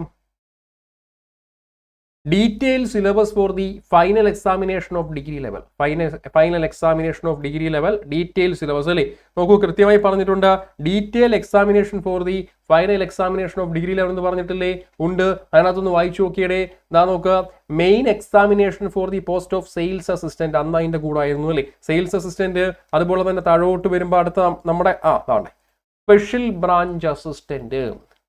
Detail syllabus for the final examination of degree level final final examination of degree level detail syllabus അല്ലേ? നോക്കൂ കൃത്യമായി പറഞ്ഞിട്ടുണ്ട്. Detail examination for the final examination of degree level എന്ന് പറഞ്ഞിട്ടില്ലേ? ഉണ്ട്. അതിനകത്തൊന്ന് വായിച്ചു നോക്കിയടേ. എന്താ നോക്കുക main examination for the post of sales assistant അന്ന് അതിന്റെ കൂടെ ആയിരുന്നു അല്ലേ? സെയിൽസ് അസിസ്റ്റന്റ് അതുപോലെ തന്നെ താഴോട്ട് വരുമ്പോൾ അടുത്ത നമ്മുടെ ആ അതാണ് സ്പെഷ്യൽ ബ്രാഞ്ച് അസിസ്റ്റന്റ്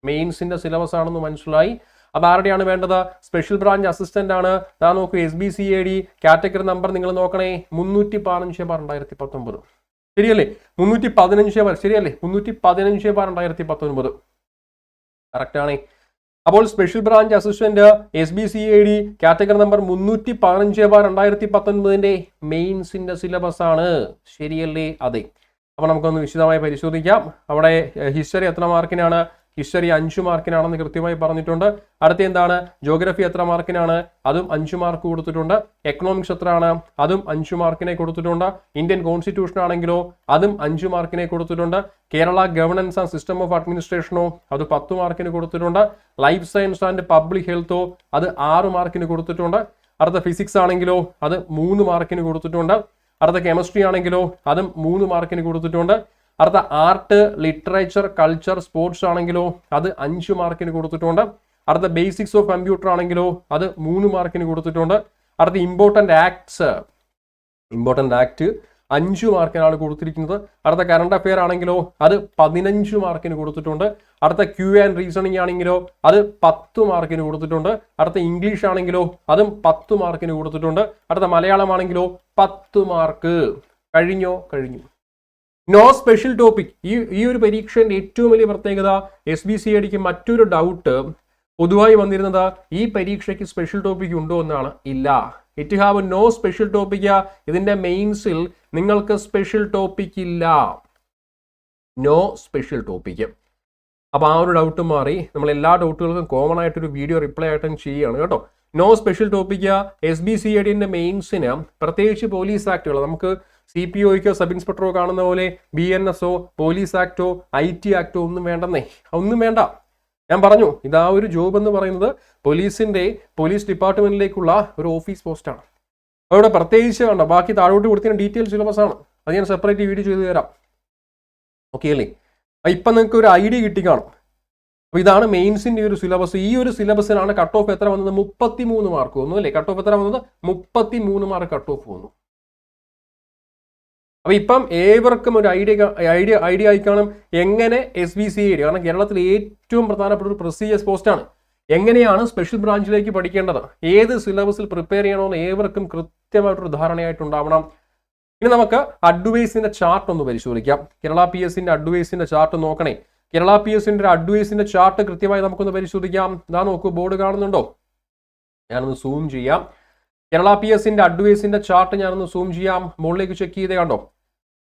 മെയിൻസിന്റെ സിലബസ് ആണെന്ന് മനസ്സിലായി. അപ്പൊ ആരുടെയാണ് വേണ്ടത്? സ്പെഷ്യൽ ബ്രാഞ്ച് അസിസ്റ്റന്റ് ആണ്. ഞാൻ നോക്കൂ S B C A D category number നിങ്ങൾ നോക്കണേ. മുന്നൂറ്റി പതിനഞ്ച് ബാർ രണ്ടായിരത്തി പത്തൊമ്പത് ശരിയല്ലേ? മുന്നൂറ്റി പതിനഞ്ച് ബാർ ശരിയല്ലേ? മുന്നൂറ്റി പതിനഞ്ച് ബാർ രണ്ടായിരത്തി പത്തൊൻപത് കറക്റ്റ് ആണേ. അപ്പോൾ special branch assistant S B C A D category number മുന്നൂറ്റി പതിനഞ്ച് ബാർ രണ്ടായിരത്തി പത്തൊൻപതിന്റെ മെയിൻസിന്റെ സിലബസ് ആണ്. ശരിയല്ലേ? അതെ. അപ്പോൾ നമുക്കൊന്ന് വിശദമായി പരിശോധിക്കാം. അവിടെ ഹിസ്റ്ററി എത്ര മാർക്കിനാണ് ഹിസ്റ്ററി അഞ്ച് മാർക്കിനാണെന്ന് കൃത്യമായി പറഞ്ഞിട്ടുണ്ട്. അടുത്ത എന്താണ്? ജോഗ്രഫി എത്ര മാർക്കിനാണ്? അതും അഞ്ച് മാർക്ക് കൊടുത്തിട്ടുണ്ട്. എക്കണോമിക്സ് എത്രയാണ്? അതും അഞ്ച് മാർക്കിനെ കൊടുത്തിട്ടുണ്ട്. ഇന്ത്യൻ കോൺസ്റ്റിറ്റ്യൂഷൻ ആണെങ്കിലോ അതും അഞ്ച് മാർക്കിനെ കൊടുത്തിട്ടുണ്ട്. Kerala governance and system of അഡ്മിനിസ്ട്രേഷനോ അത് പത്ത് മാർക്കിന് കൊടുത്തിട്ടുണ്ട്. ലൈഫ് സയൻസ് ആൻഡ് പബ്ലിക് ഹെൽത്തോ അത് ആറ് മാർക്കിന് കൊടുത്തിട്ടുണ്ട്. അടുത്ത ഫിസിക്സ് ആണെങ്കിലോ അത് മൂന്ന് മാർക്കിന് കൊടുത്തിട്ടുണ്ട്. അടുത്ത കെമിസ്ട്രി ആണെങ്കിലോ അതും മൂന്ന് മാർക്കിന് കൊടുത്തിട്ടുണ്ട്. അടുത്ത ആർട്ട് ലിറ്ററേച്ചർ കൾച്ചർ സ്പോർട്സ് ആണെങ്കിലോ അത് അഞ്ച് മാർക്കിന് കൊടുത്തിട്ടുണ്ട്. അടുത്ത ബേസിക്സ് ഓഫ് കമ്പ്യൂട്ടർ ആണെങ്കിലോ അത് മൂന്ന് മാർക്കിന് കൊടുത്തിട്ടുണ്ട്. അടുത്ത ഇമ്പോർട്ടന്റ് ആക്ട്സ് ഇമ്പോർട്ടന്റ് ആക്ട് അഞ്ച് മാർക്കിനാണ് കൊടുത്തിരിക്കുന്നത്. അടുത്ത കറണ്ട് അഫെയർ ആണെങ്കിലോ അത് പതിനഞ്ച് മാർക്കിന് കൊടുത്തിട്ടുണ്ട്. അടുത്ത ക്യൂ ആൻഡ് റീസണിങ് ആണെങ്കിലോ അത് പത്ത് മാർക്കിന് കൊടുത്തിട്ടുണ്ട്. അടുത്ത ഇംഗ്ലീഷ് ആണെങ്കിലോ അതും പത്ത് മാർക്കിന് കൊടുത്തിട്ടുണ്ട്. അടുത്ത മലയാളം ആണെങ്കിലോ പത്ത് മാർക്ക്. കഴിഞ്ഞോ? കഴിഞ്ഞു. നോ സ്പെഷ്യൽ ടോപ്പിക് ഈ ഈ ഒരു പരീക്ഷയുടെ ഏറ്റവും വലിയ പ്രത്യേകത എസ് ബി സി ഐഡിക്ക് മറ്റൊരു ഡൗട്ട് പൊതുവായി വന്നിരുന്നത് ഈ പരീക്ഷയ്ക്ക് സ്പെഷ്യൽ ടോപ്പിക് ഉണ്ടോ എന്നാണ്. ഇല്ല. It have no special topic ഇതിന്റെ മെയിൻസിൽ നിങ്ങൾക്ക് സ്പെഷ്യൽ ടോപ്പിക് ഇല്ല. നോ സ്പെഷ്യൽ ടോപ്പിക് അപ്പോൾ ആ ഒരു ഡൗട്ട് മാറി. നമ്മൾ എല്ലാ ഡൗട്ടുകൾക്കും കോമൺ ആയിട്ടൊരു വീഡിയോ റിപ്ലൈ ആയിട്ടും ചെയ്യുകയാണ് കേട്ടോ. No special topic S B C ഐഡിന്റെ മെയിൻസിന് പ്രത്യേകിച്ച് പോലീസ് ആക്ടുകൾ നമുക്ക് സി പി ഒയ്ക്കോ സബ് ഇൻസ്പെക്ടറോ കാണുന്ന പോലെ ബി എൻ എസോ പോലീസ് ആക്ടോ ഐ ടി ആക്ടോ ഒന്നും വേണ്ടെന്നേ. ഒന്നും വേണ്ട. ഞാൻ പറഞ്ഞു ഇതാ ഒരു ജോബ് എന്ന് പറയുന്നത് പോലീസിന്റെ പോലീസ് ഡിപ്പാർട്ട്മെന്റിലേക്കുള്ള ഒരു ഓഫീസ് പോസ്റ്റാണ്. അവിടെ പ്രത്യേകിച്ച് വേണ്ട ബാക്കി താഴോട്ട് കൊടുത്തിന് ഡീറ്റെയിൽ സിലബസ് ആണ് അത് ഞാൻ സെപ്പറേറ്റ് വീഡിയോ ചെയ്തു തരാം. ഓക്കെ അല്ലേ? ഇപ്പം നിങ്ങൾക്ക് ഒരു ഐഡിയ കിട്ടി കാണും. അപ്പോൾ ഇതാണ് മെയിൻസിന്റെ ഒരു സിലബസ്. ഈ ഒരു സിലബസിലാണ് കട്ട് ഓഫ് എത്ര വന്നത്? മുപ്പത്തി മൂന്ന് മാർക്ക് വന്നു അല്ലേ? കട്ട് ഓഫ് എത്ര വന്നത്? മുപ്പത്തി മൂന്ന് മാർക്ക് കട്ട് ഓഫ് വന്നു. അപ്പൊ ഇപ്പം ഏവർക്കും ഒരു ഐഡിയ ഐഡിയ ഐഡിയ ആയി കാണും എങ്ങനെ S B C I D കാരണം കേരളത്തിൽ ഏറ്റവും പ്രധാനപ്പെട്ട ഒരു പ്രൊസീജിയസ് പോസ്റ്റാണ് എങ്ങനെയാണ് സ്പെഷ്യൽ ബ്രാഞ്ചിലേക്ക് പഠിക്കേണ്ടത്? ഏത് സിലബസിൽ പ്രിപ്പയർ ചെയ്യണമെന്ന് ഏവർക്കും കൃത്യമായിട്ടൊരു ധാരണയായിട്ടുണ്ടാവണം. ഇനി നമുക്ക് അഡ്വൈസിന്റെ ചാർട്ട് ഒന്ന് പരിശോധിക്കാം. കേരള പി എസിന്റെ അഡ്വൈസിന്റെ ചാർട്ട് നോക്കണേ. കേരള പി എസിന്റെ അഡ്വൈസിന്റെ ചാർട്ട് കൃത്യമായി നമുക്കൊന്ന് പരിശോധിക്കാം. ഇതാ നോക്കൂ ബോർഡ് കാണുന്നുണ്ടോ? ഞാനൊന്ന് സൂം ചെയ്യാം. കേരള പി എസിന്റെ അഡ്വൈസിന്റെ ചാർട്ട് ഞാനൊന്ന് സൂം ചെയ്യാം. മുകളിലേക്ക് ചെക്ക് ചെയ്തേ കണ്ടോ?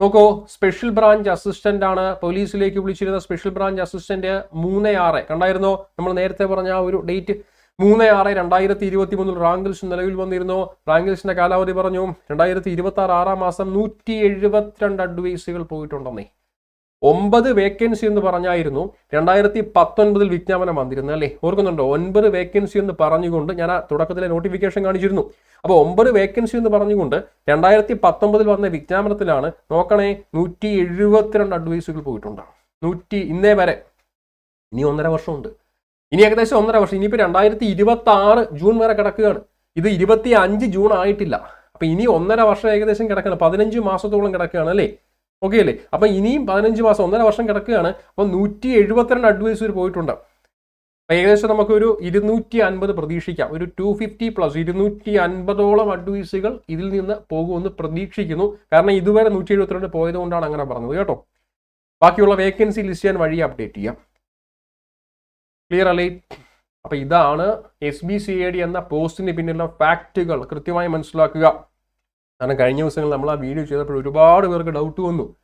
നോക്കൂ സ്പെഷ്യൽ ബ്രാഞ്ച് അസിസ്റ്റന്റ് ആണ് പോലീസിലേക്ക് വിളിച്ചിരുന്ന സ്പെഷ്യൽ ബ്രാഞ്ച് അസിസ്റ്റന്റ് മൂന്ന് ആറ്. കണ്ടായിരുന്നോ? നമ്മൾ നേരത്തെ പറഞ്ഞ ആ ഒരു ഡേറ്റ് മൂന്ന് ആറ് രണ്ടായിരത്തി ഇരുപത്തി മൂന്നിൽ റാങ്ക് നിലവിൽ വന്നിരുന്നു. റാങ്ക് കാലാവധി പറഞ്ഞു. രണ്ടായിരത്തി ഇരുപത്തി ആറ് ആറാം മാസം നൂറ്റി എഴുപത്തിരണ്ട് അഡ്വൈസുകൾ പോയിട്ടുണ്ടെന്നേ. ഒമ്പത് വേക്കൻസി എന്ന് പറഞ്ഞായിരുന്നു. രണ്ടായിരത്തി പത്തൊൻപതിൽ വിജ്ഞാപനം വന്നിരുന്നത് അല്ലേ? ഓർക്കുന്നുണ്ടോ? ഒൻപത് വേക്കൻസി എന്ന് പറഞ്ഞുകൊണ്ട് ഞാൻ ആ തുടക്കത്തിലെ നോട്ടിഫിക്കേഷൻ കാണിച്ചിരുന്നു. അപ്പോൾ ഒമ്പത് വേക്കൻസി എന്ന് പറഞ്ഞുകൊണ്ട് രണ്ടായിരത്തി പത്തൊമ്പതിൽ വന്ന വിജ്ഞാപനത്തിലാണ് നോക്കണേ നൂറ്റി എഴുപത്തിരണ്ട് അഡ്വൈസുകൾ പോയിട്ടുണ്ട്. നൂറ്റി ഇന്നേ വരെ. ഇനി ഒന്നര വർഷമുണ്ട്. ഇനി ഏകദേശം ഒന്നര വർഷം. ഇനിയിപ്പോൾ രണ്ടായിരത്തി ഇരുപത്തി ആറ് ജൂൺ വരെ കിടക്കുകയാണ്. ഇത് ഇരുപത്തി അഞ്ച് ജൂൺ ആയിട്ടില്ല. അപ്പൊ ഇനി ഒന്നര വർഷം ഏകദേശം കിടക്കുകയാണ് പതിനഞ്ച് മാസത്തോളം കിടക്കുകയാണ് അല്ലേ? ഓക്കെ അല്ലേ അപ്പം ഇനിയും പതിനഞ്ച് മാസം ഒന്നര വർഷം കിടക്കുകയാണ്. അപ്പം നൂറ്റി എഴുപത്തിരണ്ട് അഡ്വൈസർ പോയിട്ടുണ്ട്. ഏകദേശം നമുക്കൊരു ഇരുന്നൂറ്റി അൻപത് പ്രതീക്ഷിക്കാം. ഒരു ടു ഫിഫ്റ്റി പ്ലസ് ഇരുന്നൂറ്റി അൻപതോളം അഡ്വൈസുകൾ ഇതിൽ നിന്ന് പോകുമെന്ന് പ്രതീക്ഷിക്കുന്നു. കാരണം ഇതുവരെ നൂറ്റി എഴുപത്തിരണ്ട് പോയത് കൊണ്ടാണ് അങ്ങനെ പറഞ്ഞത് കേട്ടോ. ബാക്കിയുള്ള വേക്കൻസി ലിസ്റ്റ് ഞാൻ വഴി അപ്ഡേറ്റ് ചെയ്യാം. ക്ലിയർ അല്ലേ? അപ്പൊ ഇതാണ് S B C A D എന്ന പോസ്റ്റിന് പിന്നിലുള്ള ഫാക്റ്റുകൾ കൃത്യമായി മനസ്സിലാക്കുക. കാരണം കഴിഞ്ഞ ദിവസങ്ങളിൽ നമ്മൾ ആ വീഡിയോ ചെയ്തപ്പോൾ ഒരുപാട് പേർക്ക് ഡൗട്ട് വന്നു.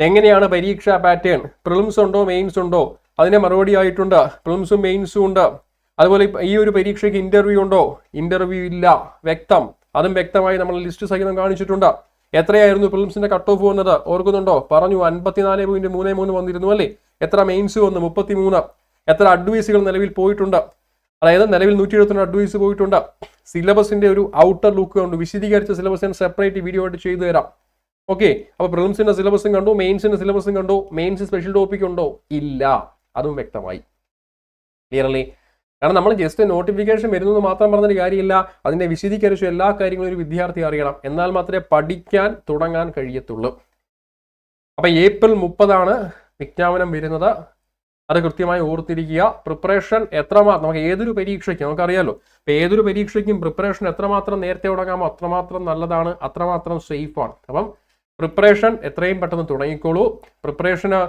എങ്ങനെയാണ് പരീക്ഷാ പാറ്റേൺ പ്രിലിംസ് ഉണ്ടോ മെയിൻസ് ഉണ്ടോ? അതിനെ മറുപടി ആയിട്ടുണ്ട്. പ്രിലിംസും മെയിൻസും ഉണ്ട്. അതുപോലെ ഈ ഒരു പരീക്ഷയ്ക്ക് ഇന്റർവ്യൂ ഉണ്ടോ? ഇന്റർവ്യൂ ഇല്ല. വ്യക്തം. അതും വ്യക്തമായി നമ്മൾ ലിസ്റ്റ് സഹിതം കാണിച്ചിട്ടുണ്ട്. എത്രയായിരുന്നു പ്രിലിംസിന്റെ കട്ട് ഓഫ് വന്നത്? ഓർക്കുന്നുണ്ടോ? പറഞ്ഞു അൻപത്തിനാല് പോയിന്റ് മൂന്ന് മൂന്ന് വന്നിരുന്നു അല്ലേ? എത്ര മെയിൻസ് വന്നു? മുപ്പത്തി മൂന്ന് എത്ര അഡ്വൈസുകൾ നിലവിൽ പോയിട്ടുണ്ട്? അതായത് നിലവിൽ നൂറ്റി എഴുപത്തിരണ്ട് അഡ്വൈസ് പോയിട്ടുണ്ട്. സിലബസിന്റെ ഒരു ഔട്ടർ ലുക്ക് കണ്ടു വിശദീകരിച്ച സിലബസ് ഞാൻ സെപ്പറേറ്റ് വീഡിയോ ആയിട്ട് ചെയ്തു തരാം. ഓക്കെ അപ്പൊ പ്രിലിംസിന്റെ സിലബസും കണ്ടു മെയിൻസിന്റെ സിലബസും കണ്ടു. മെയിൻസ് സ്പെഷ്യൽ ടോപ്പിക് ഉണ്ടോ? ഇല്ല. അതും വ്യക്തമായി. ക്ലിയർലി കാരണം നമ്മൾ ജസ്റ്റ് നോട്ടിഫിക്കേഷൻ വരുന്നത് മാത്രം പറഞ്ഞൊരു കാര്യമില്ല. അതിന്റെ വിശദീകരിച്ച എല്ലാ കാര്യങ്ങളും ഒരു വിദ്യാർത്ഥി അറിയണം. എന്നാൽ മാത്രമേ പഠിക്കാൻ തുടങ്ങാൻ കഴിയത്തുള്ളൂ. അപ്പൊ ഏപ്രിൽ മുപ്പതാണ് വിജ്ഞാപനം വരുന്നത്. അത് കൃത്യമായി ഓർത്തിരിക്കുക. പ്രിപ്പറേഷൻ എത്രമാത്രം നമുക്ക് ഏതൊരു പരീക്ഷയ്ക്കും നമുക്കറിയാലോ. അപ്പൊ ഏതൊരു പരീക്ഷയ്ക്കും പ്രിപ്പറേഷൻ എത്രമാത്രം നേരത്തെ തുടങ്ങാമോ അത്രമാത്രം നല്ലതാണ് അത്രമാത്രം സേഫാണ് അപ്പം പ്രിപ്പറേഷൻ എത്രയും പെട്ടെന്ന് തുടങ്ങിക്കോളൂ. പ്രിപ്പറേഷന്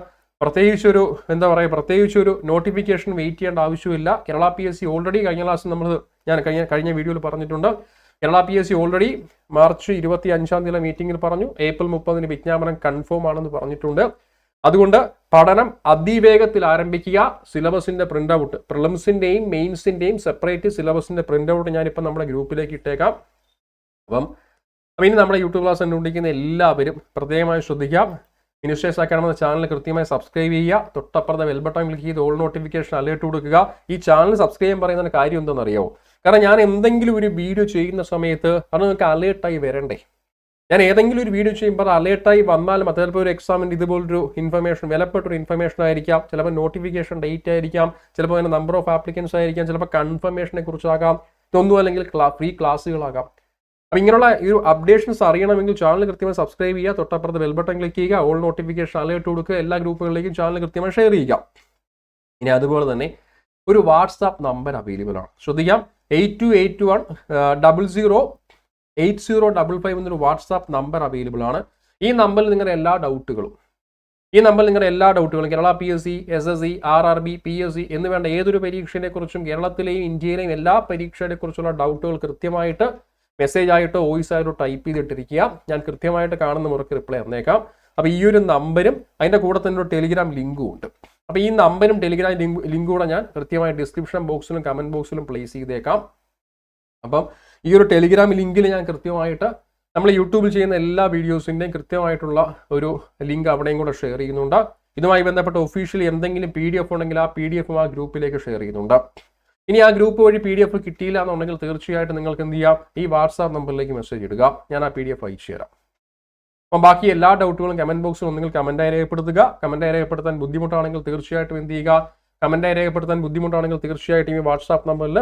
പ്രത്യേകിച്ചൊരു എന്താ പറയുക പ്രത്യേകിച്ചൊരു നോട്ടിഫിക്കേഷൻ വെയിറ്റ് ചെയ്യേണ്ട ആവശ്യമില്ല. Kerala P S C already കഴിഞ്ഞ ക്ലാസ് നമ്മൾ ഞാൻ കഴിഞ്ഞ കഴിഞ്ഞ വീഡിയോയിൽ പറഞ്ഞിട്ടുണ്ട്. Kerala P S C already March ഇരുപത്തി അഞ്ചാം തീയതി മീറ്റിംഗിൽ പറഞ്ഞു. ഏപ്രിൽ മുപ്പതിന് വിജ്ഞാപനം കൺഫേം ആണെന്ന് പറഞ്ഞിട്ടുണ്ട്. അതുകൊണ്ട് പഠനം അതിവേഗത്തിൽ ആരംഭിക്കുക. സിലബസിന്റെ പ്രിന്റ് ഔട്ട് പ്രിലംസിന്റെയും മെയിൻസിന്റെയും സെപ്പറേറ്റ് സിലബസിന്റെ പ്രിന്റ് ഔട്ട് ഞാനിപ്പോൾ നമ്മുടെ ഗ്രൂപ്പിലേക്ക് ഇട്ടേക്കാം. അപ്പം ഇനി നമ്മുടെ യൂട്യൂബ് ക്ലാസ് കണ്ടുകൊണ്ടിരിക്കുന്ന എല്ലാവരും പ്രത്യേകമായി ശ്രദ്ധിക്കാം മിനിസ്റ്റേഴ്സ് അക്കാഡമി എന്ന ചാനൽ കൃത്യമായി സബ്സ്ക്രൈബ് ചെയ്യുക. തൊട്ടപ്പുറത്തെ ബെൽ ബട്ടൺ ക്ലിക്ക് ചെയ്ത് ഓൾ നോട്ടിഫിക്കേഷൻ അലേർട്ട് കൊടുക്കുക. ഈ ചാനൽ സബ്സ്ക്രൈബ് ചെയ്യാൻ പറയുന്ന കാര്യം എന്താണെന്ന് അറിയാമോ കാരണം ഞാൻ എന്തെങ്കിലും ഒരു വീഡിയോ ചെയ്യുന്ന സമയത്ത് അത് നിങ്ങൾക്ക് അലേർട്ടായി വരണ്ടേ? ഞാൻ ഏതെങ്കിലും ഒരു വീഡിയോ ചെയ്യുമ്പോൾ അലേർട്ടായി വന്നാലും അത് ചിലപ്പോൾ ഒരു എക്സാമിന്റെ ഇതുപോലൊരു ഇൻഫർമേഷൻ വിലപ്പെട്ട ഒരു ഇൻഫർമേഷൻ ആയിരിക്കാം. ചിലപ്പോൾ നോട്ടിഫിക്കേഷൻ ഡേറ്റ് ആയിരിക്കാം. ചിലപ്പോൾ അതിന്റെ നമ്പർ ഓഫ് ആപ്ലിക്കൻസ് ആയിരിക്കാം. ചിലപ്പോൾ കൺഫർമേഷനെ കുറിച്ചാകാം. ഇതൊന്നും അല്ലെങ്കിൽ ഫ്രീ ക്ലാസ്സുകളാകാം അപ്പം ഇങ്ങനെയുള്ള ഈ ഒരു അപ്ഡേഷൻസ് അറിയണമെങ്കിൽ ചാനൽ കൃത്യമായി സബ്സ്ക്രൈബ് ചെയ്യുക. തൊട്ടപ്പുറത്ത് ബെൽ ബട്ടൺ ക്ലിക്ക് ചെയ്യുക. ഓൾ നോട്ടിഫിക്കേഷൻ അലേർട്ട് കൊടുക്കുക. എല്ലാ ഗ്രൂപ്പുകളിലേക്കും ചാനൽ കൃത്യമായി ഷെയർ ചെയ്യുക. ഇനി അതുപോലെ തന്നെ ഒരു വാട്സാപ്പ് നമ്പർ അവൈലബിൾ ആണ്. ശ്രദ്ധിക്കാം. Eight two eight one double zero eight zero double five എന്നൊരു വാട്സാപ്പ് നമ്പർ അവൈലബിൾ ആണ്. ഈ നമ്പറിൽ നിങ്ങളുടെ എല്ലാ ഡൗട്ടുകളും ഈ നമ്പറിൽ നിങ്ങളുടെ എല്ലാ ഡൗട്ടുകളും Kerala P S C S S C R R B P S C എന്ന് വേണ്ട ഏതൊരു പരീക്ഷയെ കുറിച്ചും കേരളത്തിലെയും ഇന്ത്യയിലെയും എല്ലാ പരീക്ഷയെ കുറിച്ചുള്ള ഡൗട്ടുകൾ കൃത്യമായിട്ട് മെസ്സേജ് ആയിട്ടോ വോയിസ് ആയിട്ടോ ടൈപ്പ് ചെയ്തിട്ടിരിക്കുക. ഞാൻ കൃത്യമായിട്ട് കാണുന്ന മുറക്ക് റിപ്ലൈ തന്നേക്കാം. അപ്പോൾ ഈ ഒരു നമ്പരും അതിന്റെ കൂടെ തന്നെ ഒരു ടെലിഗ്രാം ലിങ്കും ഉണ്ട്. അപ്പോൾ ഈ നമ്പരും ടെലിഗ്രാം ലിങ്ക് ലിങ്ക് കൂടെ ഞാൻ കൃത്യമായി ഡിസ്ക്രിപ്ഷൻ ബോക്സിലും കമന്റ് ബോക്സിലും പ്ലേസ് ചെയ്തേക്കാം. അപ്പം ഈ ഒരു ടെലിഗ്രാം ലിങ്കിൽ ഞാൻ കൃത്യമായിട്ട് നമ്മൾ യൂട്യൂബിൽ ചെയ്യുന്ന എല്ലാ വീഡിയോസിന്റെയും കൃത്യമായിട്ടുള്ള ഒരു ലിങ്ക് അവിടെയും കൂടെ ഷെയർ ചെയ്യുന്നുണ്ട്. ഇതുമായി ബന്ധപ്പെട്ട് ഒഫീഷ്യലി എന്തെങ്കിലും പി ഡി എഫ് ഉണ്ടെങ്കിൽ ആ പി ഡി എഫും ആ ഗ്രൂപ്പിലേക്ക് ഷെയർ ചെയ്യുന്നുണ്ട്. ഇനി ആ ഗ്രൂപ്പ് വഴി പി ഡി എഫ് കിട്ടിയില്ല എന്നുണ്ടെങ്കിൽ തീർച്ചയായിട്ടും നിങ്ങൾക്ക് എന്ത് ചെയ്യാം? ഈ വാട്സാപ്പ് നമ്പറിലേക്ക് മെസ്സേജ് ഇടുക. ഞാൻ ആ പി ഡി എഫ് അയച്ചു തരാം. അപ്പം ബാക്കി എല്ലാ ഡൗട്ടുകളും കമന്റ് ബോക്സിൽ ഒന്നുകിൽ കമന്റായി രേഖപ്പെടുത്തുക. കമന്റായി രേഖപ്പെടുത്താൻ ബുദ്ധിമുട്ടാണെങ്കിൽ തീർച്ചയായിട്ടും എന്ത് ചെയ്യുക? കമന്റായി രേഖപ്പെടുത്താൻ ബുദ്ധിമുട്ടാണെങ്കിൽ തീർച്ചയായിട്ടും ഈ വാട്സാപ്പ് നമ്പറിൽ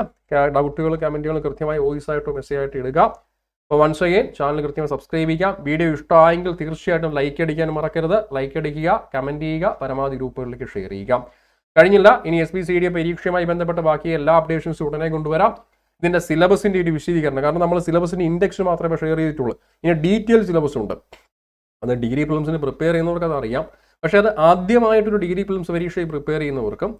ഡൗട്ടുകൾ കമന്റുകൾ കൃത്യമായി വോയിസ് ആയിട്ടോ മെസ്സേജ് ആയിട്ട് ഇടുക അപ്പോൾ വൺസ് അഗൈൻ ചാനൽ കൃത്യമായി സബ്സ്ക്രൈബ് ചെയ്യാം വീഡിയോ ഇഷ്ടമായെങ്കിൽ തീർച്ചയായിട്ടും ലൈക്ക് അടിക്കാൻ മറക്കരുത്. ലൈക്ക് അടിക്കുക കമന്റ് ചെയ്യുക പരമാവധി ഗ്രൂപ്പുകളിലേക്ക് ഷെയർ ചെയ്യുക. കഴിഞ്ഞില്ല ഇനി എസ് ബി സി ഡി പരീക്ഷയുമായി ബന്ധപ്പെട്ട ബാക്കി എല്ലാ അപ്ഡേഷൻസും ഉടനെ കൊണ്ടുവരാം. ഇതിന്റെ സിലബസിന്റെ ഒരു വിശദീകരണം. കാരണം നമ്മൾ സിലബസിന്റെ ഇൻഡെക്സ് മാത്രമേ ഷെയർ ചെയ്തിട്ടുള്ളൂ. ഇനി ഡീറ്റെയിൽ സിലബസ് ഉണ്ട്. അത് ഡിഗ്രി പ്രിലിംസിന് പ്രിപ്പയർ ചെയ്യുന്നവർക്ക് അത് അറിയാം. പക്ഷേ അത് ആദ്യമായിട്ടൊരു ഡിഗ്രി പ്രിലിംസ് പരീക്ഷയെ പ്രിപ്പയർ ചെയ്യുന്നവർക്കും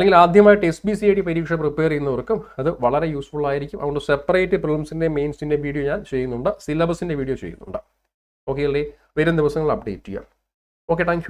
അല്ലെങ്കിൽ ആദ്യമായിട്ട് S B C I D പരീക്ഷ പ്രിപ്പയർ ചെയ്യുന്നവർക്കും അത് വളരെ യൂസ്ഫുൾ ആയിരിക്കും. അതുകൊണ്ട് സെപ്പറേറ്റ് പ്രിലിംസിന്റെ മെയിൻസിന്റെ വീഡിയോ ഞാൻ ചെയ്യുന്നുണ്ട്. സിലബസിന്റെ വീഡിയോ ചെയ്യുന്നുണ്ട്. ഓക്കെ അല്ലേ? വരും ദിവസങ്ങൾ അപ്ഡേറ്റ് ചെയ്യാം. Okay thank